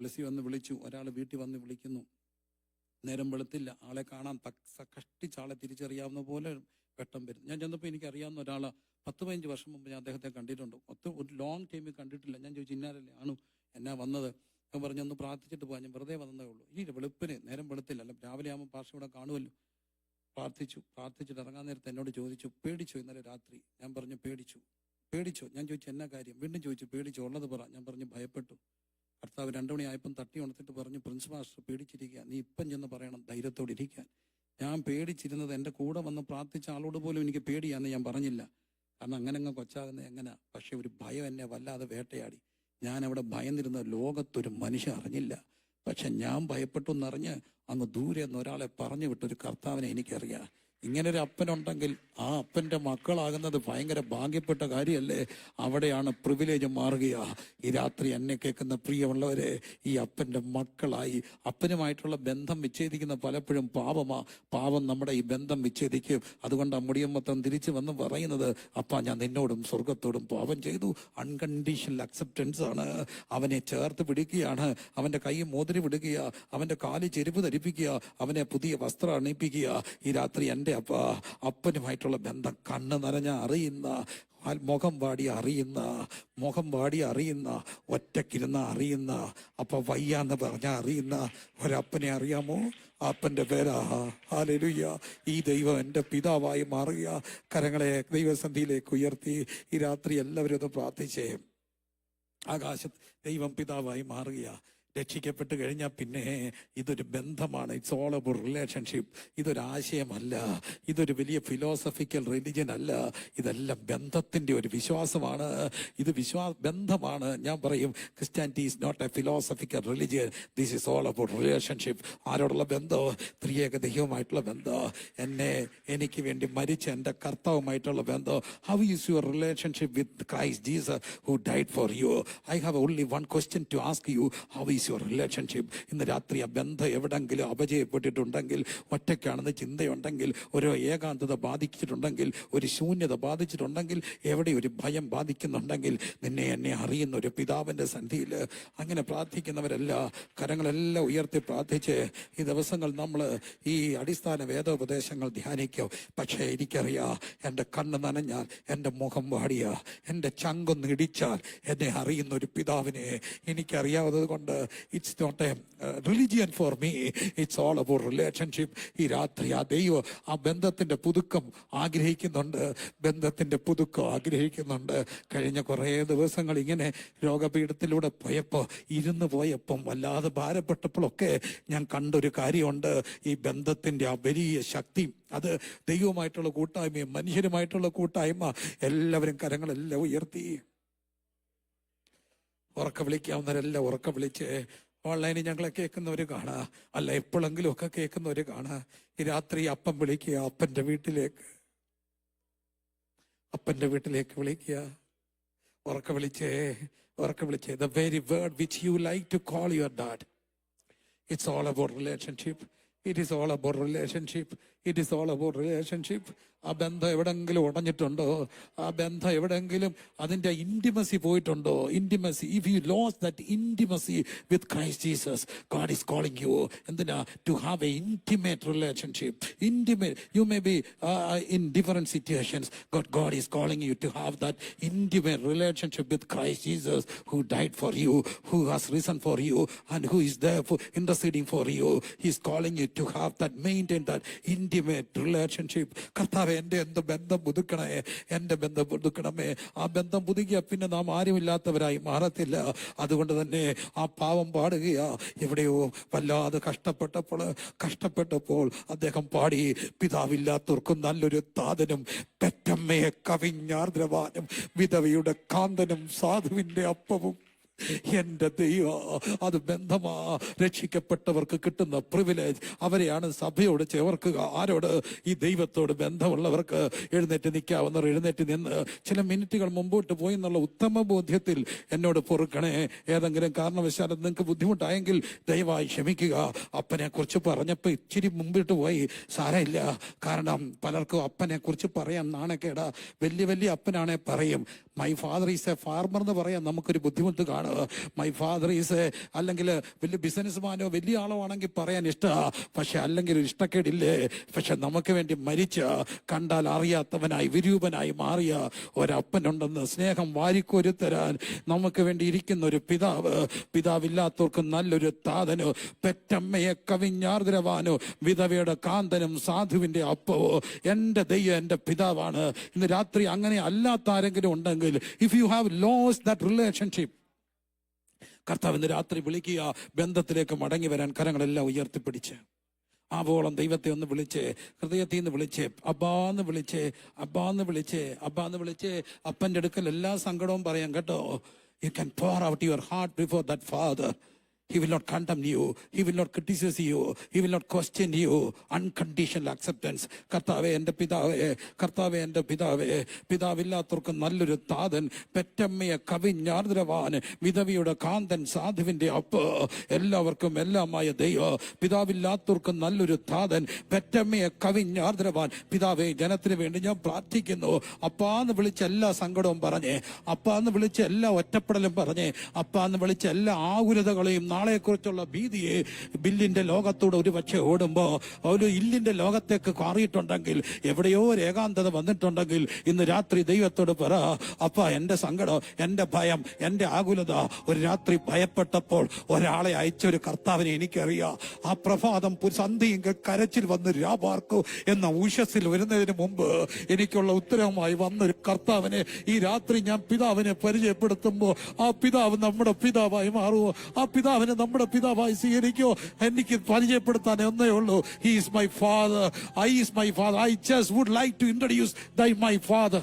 ബ്ലസ്സി വന്ന് വിളിച്ചു. ഒരാൾ വീട്ടിൽ വന്ന് വിളിക്കുന്നു. നേരം വെളുത്തില്ല. ആളെ കാണാൻ തക്ക കഷ്ടിച്ച് ആളെ തിരിച്ചറിയാവുന്ന പോലെ വെട്ടം വരും ഞാൻ ചെന്നപ്പോൾ എനിക്ക് അറിയാവുന്ന ഒരാൾ പത്ത് പതിനഞ്ച് വർഷം മുമ്പ് ഞാൻ അദ്ദേഹത്തെ കണ്ടിട്ടുണ്ട്. ഒത്ത ഒരു ലോങ് ടൈമിൽ കണ്ടിട്ടില്ല. ഞാൻ ചോദിച്ചു ഇന്നാരല്ലേ? ആണു? എന്നാ വന്നത്? ഞാൻ പറഞ്ഞു ഒന്ന് പ്രാർത്ഥിച്ചിട്ട് പോകാൻ ഞാൻ വെറുതെ വന്നതേ ഉള്ളൂ. ഇനി വെളുപ്പിന് നേരം വെളുത്തില്ല അല്ല രാവിലെ ആകുമ്പോൾ പാർശ്വ ഇവിടെ കാണുമല്ലോ. പ്രാർത്ഥിച്ചു പ്രാർത്ഥിച്ചിട്ട് ഇറങ്ങാൻ നേരത്തെ എന്നോട് ചോദിച്ചു പേടിച്ചു ഇന്നലെ രാത്രി? ഞാൻ പറഞ്ഞു പേടിച്ചു പേടിച്ചു? ഞാൻ ചോദിച്ചു എന്നാ കാര്യം? വീണ്ടും ചോദിച്ചു പേടിച്ചു? ഉള്ളത് പറ. ഞാൻ പറഞ്ഞു ഭയപ്പെട്ടു. കർത്താവ് രണ്ടു മണിയായപ്പം തട്ടി ഉണർത്തിട്ട് പറഞ്ഞു പ്രിൻസ് മാസ്റ്റർ പേടിച്ചിരിക്കുക നീ ഇപ്പം ചെന്ന് പറയണം ധൈര്യത്തോടെ ഇരിക്കാൻ. ഞാൻ പേടിച്ചിരുന്നത് എന്റെ കൂടെ വന്ന് പ്രാർത്ഥിച്ച ആളോട് പോലും എനിക്ക് പേടിയാന്ന് ഞാൻ പറഞ്ഞില്ല. കാരണം അങ്ങനെ അങ്ങ് കൊച്ചാകുന്നത് എങ്ങനെ? പക്ഷെ ഒരു ഭയം എന്നെ വല്ലാതെ വേട്ടയാടി. ഞാൻ അവിടെ ഭയന്നിരുന്ന ലോകത്തൊരു മനുഷ്യൻ അറിഞ്ഞില്ല. പക്ഷെ ഞാൻ ഭയപ്പെട്ടു എന്നറിഞ്ഞ് അങ്ങ് ദൂരെ നിന്ന് ഒരാളെ പറഞ്ഞു വിട്ടൊരു കർത്താവിനെ എനിക്കറിയാം. ഇങ്ങനെ ഒരു അപ്പനുണ്ടെങ്കിൽ ആ അപ്പന്റെ മക്കളാകുന്നത് ഭയങ്കര ഭാഗ്യപ്പെട്ട കാര്യമല്ലേ അവിടെയാണ് പ്രിവിലേജ് മാറുകയാ. ഈ രാത്രി എന്നെ കേൾക്കുന്ന പ്രിയമുള്ളവരെ ഈ അപ്പന്റെ മക്കളായി. അപ്പനുമായിട്ടുള്ള ബന്ധം വിച്ഛേദിക്കുന്ന പലപ്പോഴും പാപമാ. പാപം നമ്മുടെ ഈ ബന്ധം വിച്ഛേദിക്കും. അതുകൊണ്ട് അമ്മുടിയമ്മത്തം തിരിച്ചു വന്ന് പറയുന്നത് അപ്പ ഞാൻ നിന്നോടും സ്വർഗത്തോടും പാപം ചെയ്തു. അൺകണ്ടീഷണൽ അക്സെപ്റ്റൻസ് ആണ്. അവനെ ചേർത്ത് പിടിക്കുകയാണ്. അവന്റെ കൈ മോതിരി വിടുകയാ. അവന്റെ കാൽ ചെരുപ്പ് ധരിപ്പിക്കുക അവനെ പുതിയ വസ്ത്രം അണിയിപ്പിക്കുക ഈ രാത്രി എന്റെ അപ്പ അപ്പനുമായിട്ടുള്ള ബന്ധം കണ്ണ് നിറഞ്ഞ അറിയുന്ന മുഖം വാടി അറിയുന്ന മുഖം വാടി അറിയുന്ന ഒറ്റക്കിരുന്ന അറിയുന്ന അപ്പ വയ്യാന്ന് പറഞ്ഞ അറിയുന്ന ഒരപ്പനെ അറിയാമോ? അപ്പന്റെ പേരാ ഹാലലുയ്യ ഈ ദൈവം എന്റെ പിതാവായി മാറുക. കരങ്ങളെ ദൈവസന്ധിയിലേക്ക് ഉയർത്തി. ഈ രാത്രി എല്ലാവരും ഒന്ന് പ്രാർത്ഥിച്ചേ. ആകാശ ദൈവം പിതാവായി മാറുക. രക്ഷിക്കപ്പെട്ട് കഴിഞ്ഞാൽ പിന്നെ ഇതൊരു ബന്ധമാണ്. ഇറ്റ്സ് ഓൾ അബൌട്ട് റിലേഷൻഷിപ്പ് ഇതൊരു ആശയമല്ല. ഇതൊരു വലിയ ഫിലോസഫിക്കൽ റിലിജൻ അല്ല. ഇതെല്ലാം ബന്ധത്തിന്റെ ഒരു വിശ്വാസമാണ്. ഇത് വിശ്വാസ ബന്ധമാണ്. ഞാൻ പറയും Christianity is not a philosophical religion this is all about relationship ആരോടുള്ള ബന്ധം? ത്രിയേക ദൈവമായിട്ടുള്ള ബന്ധം. എന്നെ എനിക്ക് വേണ്ടി മരിച്ച എന്റെ കർത്താവുമായിട്ടുള്ള ബന്ധം. How is your relationship with Christ Jesus who died for you I have only one question to ask you how is is your relationship ഇന്ന് രാത്രി ആ ബന്ധം എവിടെങ്കിലും അപജയപ്പെട്ടിട്ടുണ്ടെങ്കിൽ ഒറ്റയ്ക്കാണെന്ന് ചിന്തയുണ്ടെങ്കിൽ ഒരു ഏകാന്തത ബാധിച്ചിട്ടുണ്ടെങ്കിൽ ഒരു ശൂന്യത ബാധിച്ചിട്ടുണ്ടെങ്കിൽ എവിടെ ഒരു ഭയം ബാധിക്കുന്നുണ്ടെങ്കിൽ നിന്നെ എന്നെ അറിയുന്ന ഒരു പിതാവിന്റെ സന്ധിയിൽ അങ്ങനെ പ്രാർത്ഥിക്കുന്നവരല്ല. കരങ്ങളെല്ലാം ഉയർത്തി പ്രാർത്ഥിച്ച് ഈ ദിവസങ്ങൾ നമ്മൾ ഈ അടിസ്ഥാന വേദോപദേശങ്ങൾ ധ്യാനിക്കും. പക്ഷേ എനിക്കറിയാം എന്റെ കണ്ണ് നനഞ്ഞാൽ എന്റെ മുഖം വാടിയ എന്റെ ചങ്കൊന്ന് ഇടിച്ചാൽ എന്നെ അറിയുന്ന ഒരു പിതാവിനെ എനിക്കറിയാവുന്നത് കൊണ്ട് it's not a religion for me it's all about relationship ഈ രാത്രി ആ ദൈവം ആ ബന്ധത്തിന്റെ പുതുക്കം ആഗ്രഹിക്കുന്നുണ്ട്. ബന്ധത്തിന്റെ പുതുക്കം ആഗ്രഹിക്കുന്നുണ്ട്. കഴിഞ്ഞ കുറേ ദിവസങ്ങൾ ഇങ്ങനെ രോഗപീഠത്തിലൂടെ പോയപ്പോൾ ഇരുന്ന് പോയപ്പം വല്ലാതെ ഭാരപ്പെട്ടപ്പോഴൊക്കെ ഞാൻ കണ്ടൊരു കാര്യമുണ്ട്. ഈ ബന്ധത്തിന്റെ ആ വലിയ ശക്തി അത് ദൈവമായിട്ടുള്ള കൂട്ടായ്മയും മനുഷ്യരുമായിട്ടുള്ള കൂട്ടായ്മ എല്ലാവരും കരങ്ങളെല്ലാം ഉയർത്തി. ഉറക്ക വിളിക്കാവുന്നവരെല്ലാം ഉറക്ക വിളിച്ച് ഓൺലൈനിൽ ഞങ്ങളെ കേൾക്കുന്നവർ കാണാ. അല്ല എപ്പോഴെങ്കിലും ഒക്കെ കേൾക്കുന്നവർ കാണാ. ഈ രാത്രി അപ്പം വിളിക്കുക അപ്പന്റെ വീട്ടിലേക്ക്. അപ്പന്റെ വീട്ടിലേക്ക് വിളിക്കുക. ഉറക്ക വിളിച്ചേ ഉറക്ക വിളിച്ചേ. The very word which you like to call your dad it's all about relationship it is all about relationship it is all about relationship ആ ബന്ധം എവിടെങ്കിലും ഉടഞ്ഞിട്ടുണ്ടോ? ആ ബന്ധം എവിടെങ്കിലും അതിന്റെ ഇന്റിമസി പോയിട്ടുണ്ടോ? Intimacy if you lose that intimacy with Christ Jesus God is calling you എന്തിനാ? To have a intimate relationship intimate you may be in different situations God God is calling you to have that intimate relationship with Christ Jesus who died for you who has risen for you and who is there for interceding for you. He's calling you to have that, maintain that intimate relationship കർത്താവ് എന്റെ എന്ത് ബന്ധം പുതുക്കണേ എന്റെ ബന്ധം പുതുക്കണമേ. ആ ബന്ധം പുതുക്കിയ പിന്നെ നാം ആരുമില്ലാത്തവരായി മാറത്തില്ല. അതുകൊണ്ട് തന്നെ ആ പാവം പാടുകയാ. എവിടെയോ വല്ലാതെ കഷ്ടപ്പെട്ടപ്പോൾ കഷ്ടപ്പെട്ടപ്പോൾ അദ്ദേഹം പാടി പിതാവില്ലാത്തവർക്കും നല്ലൊരു താതനും പെറ്റമ്മയെ കവിഞ്ഞാർദ്രവാനും വിധവയുടെ കാന്തനും സാധുവിന്റെ അപ്പവും എന്റെ ദൈവം അത് ബന്ധമാ. രക്ഷിക്കപ്പെട്ടവർക്ക് കിട്ടുന്ന പ്രിവിലേജ് അവരെയാണ് സഭയോട് ചേർക്കുക. ആരോട്? ഈ ദൈവത്തോട് ബന്ധമുള്ളവർക്ക് എഴുന്നേറ്റ് നിൽക്കാവുന്നവർ എഴുന്നേറ്റ് നിന്ന് ചില മിനിറ്റുകൾ മുമ്പോട്ട് പോയി എന്നുള്ള ഉത്തമ ബോധ്യത്തിൽ എന്നോട് പൊറുക്കണേ. ഏതെങ്കിലും കാരണവശാൽ നിങ്ങൾക്ക് ബുദ്ധിമുട്ടായെങ്കിൽ ദയവായി ക്ഷമിക്കുക. അപ്പനെ കുറിച്ച് പറഞ്ഞപ്പോൾ ഇച്ചിരി മുമ്പിട്ട് പോയി. സാരമില്ല. കാരണം പലർക്കും അപ്പനെ കുറിച്ച് പറയാൻ നാണക്കേടാ. വലിയ വലിയ അപ്പനാണെ പറയും. My father is a farmer എന്ന് പറയാൻ നമുക്കൊരു ബുദ്ധിമുട്ട് കാണുക മൈ ഫാദർ ഈസ് എ അല്ലെങ്കിൽ വലിയ ബിസിനസ്മാനോ വലിയ ആളോ ആണെങ്കിൽ പറയാൻ ഇഷ്ടമാ പക്ഷെ അല്ലെങ്കിൽ ഇഷ്ടക്കേടില്ലേ? പക്ഷെ നമുക്ക് വേണ്ടി മരിച്ച കണ്ടാൽ അറിയാത്തവനായി വിരൂപനായി മാറിയ ഒരപ്പനുണ്ടെന്ന് സ്നേഹം വാരിക്കോരി തരാൻ നമുക്ക് വേണ്ടി ഇരിക്കുന്ന ഒരു പിതാവ്. പിതാവില്ലാത്തവർക്ക് നല്ലൊരു താതനോ പെറ്റമ്മയെ കവിഞ്ഞാർദ്രവാനോ വിധവയുടെ കാന്തനും സാധുവിന്റെ അപ്പവോ. എന്റെ ദൈവം എന്റെ പിതാവാണ്. ഇന്ന് രാത്രി അങ്ങനെ അല്ലാത്ത ആരെങ്കിലും ഉണ്ടെങ്കിൽ if you have lose that relationship കർത്താവ് ഇന്ന് രാത്രി വിളിക്കുക ബന്ധത്തിലേക്ക് മടങ്ങി വരാൻ കരങ്ങളെല്ലാം ഉയർത്തിപ്പിടിച്ച്. ആവോളം ദൈവത്തെ ഒന്ന് വിളിച്ച് ഹൃദയത്തിൽ നിന്ന് വിളിച്ച് അബ്ബാന്ന് വിളിച്ച് അബ്ബാന്ന് വിളിച്ച് അബ്ബാന്ന് വിളിച്ച് അപ്പന്റെ അടുക്കൽ എല്ലാ സങ്കടവും പറയാം കേട്ടോ you can pour out your heart before that father He will not condemn you. He will not criticize you. He will not question you. Unconditional acceptance. കർത്താവെ എന്റെ പിതാവേ കർത്താവെ എന്റെ പിതാവേ പിതാവില്ലാത്തവർക്ക് നല്ലൊരു താതൻ പെറ്റമ്മയെ കവിഞ്ഞാർദ്രവാൻ വിധവിയുടെ കാന്തൻ സാധുവിന്റെ അപ്പ് എല്ലാവർക്കും എല്ലാമായ ദൈവ പിതാവില്ലാത്തവർക്ക് നല്ലൊരു താതൻ പെറ്റമ്മയെ കവിഞ്ഞാർദ്രവാൻ പിതാവെ ജനത്തിന് വേണ്ടി ഞാൻ പ്രാർത്ഥിക്കുന്നു അപ്പാന്ന് വിളിച്ച എല്ലാ സങ്കടവും പറഞ്ഞേ അപ്പാന്ന് വിളിച്ച എല്ലാ ഒറ്റപ്പെടലും പറഞ്ഞേ അപ്പാന്ന് വിളിച്ച എല്ലാ ആകുലതകളെയും നാളെക്കുറിച്ചുള്ള ഭീതിയെ ബില്ലിന്റെ ലോകത്തൂടെ ഒരു പക്ഷേ ഓടുമ്പോൾ ഒരു ഇല്ലിന്റെ ലോകത്തേക്ക് കാറിയിട്ടുണ്ടെങ്കിൽ എവിടെയോ ഒരു ഏകാന്തത വന്നിട്ടുണ്ടെങ്കിൽ ഇന്ന് രാത്രി ദൈവത്തോട് പറ അപ്പ എന്റെ സങ്കടം എന്റെ ഭയം എന്റെ ആകുലത. ഒരു രാത്രി ഭയപ്പെട്ടപ്പോൾ ഒരാളെ അയച്ച ഒരു കർത്താവിനെ എനിക്കറിയാം. ആ പ്രഭാതം സന്ധ്യയും കരച്ചിൽ വന്ന് രാപാർക്കു എന്ന ഊഷസിൽ വരുന്നതിന് മുമ്പ് എനിക്കുള്ള ഉത്തരവുമായി വന്നൊരു കർത്താവിനെ ഈ രാത്രി ഞാൻ പിതാവിനെ പരിചയപ്പെടുത്തുമ്പോൾ ആ പിതാവ് നമ്മുടെ പിതാവായി മാറുമോ ആ പിതാവിനെ നമ്മുടെ പിതാവായി സ്വീകരിക്കോ. എനിക്ക് പരിചയപ്പെടുത്താൻ ഒന്നേ ഉള്ളൂ. He is my father I is my father I just would like to introduce thy my father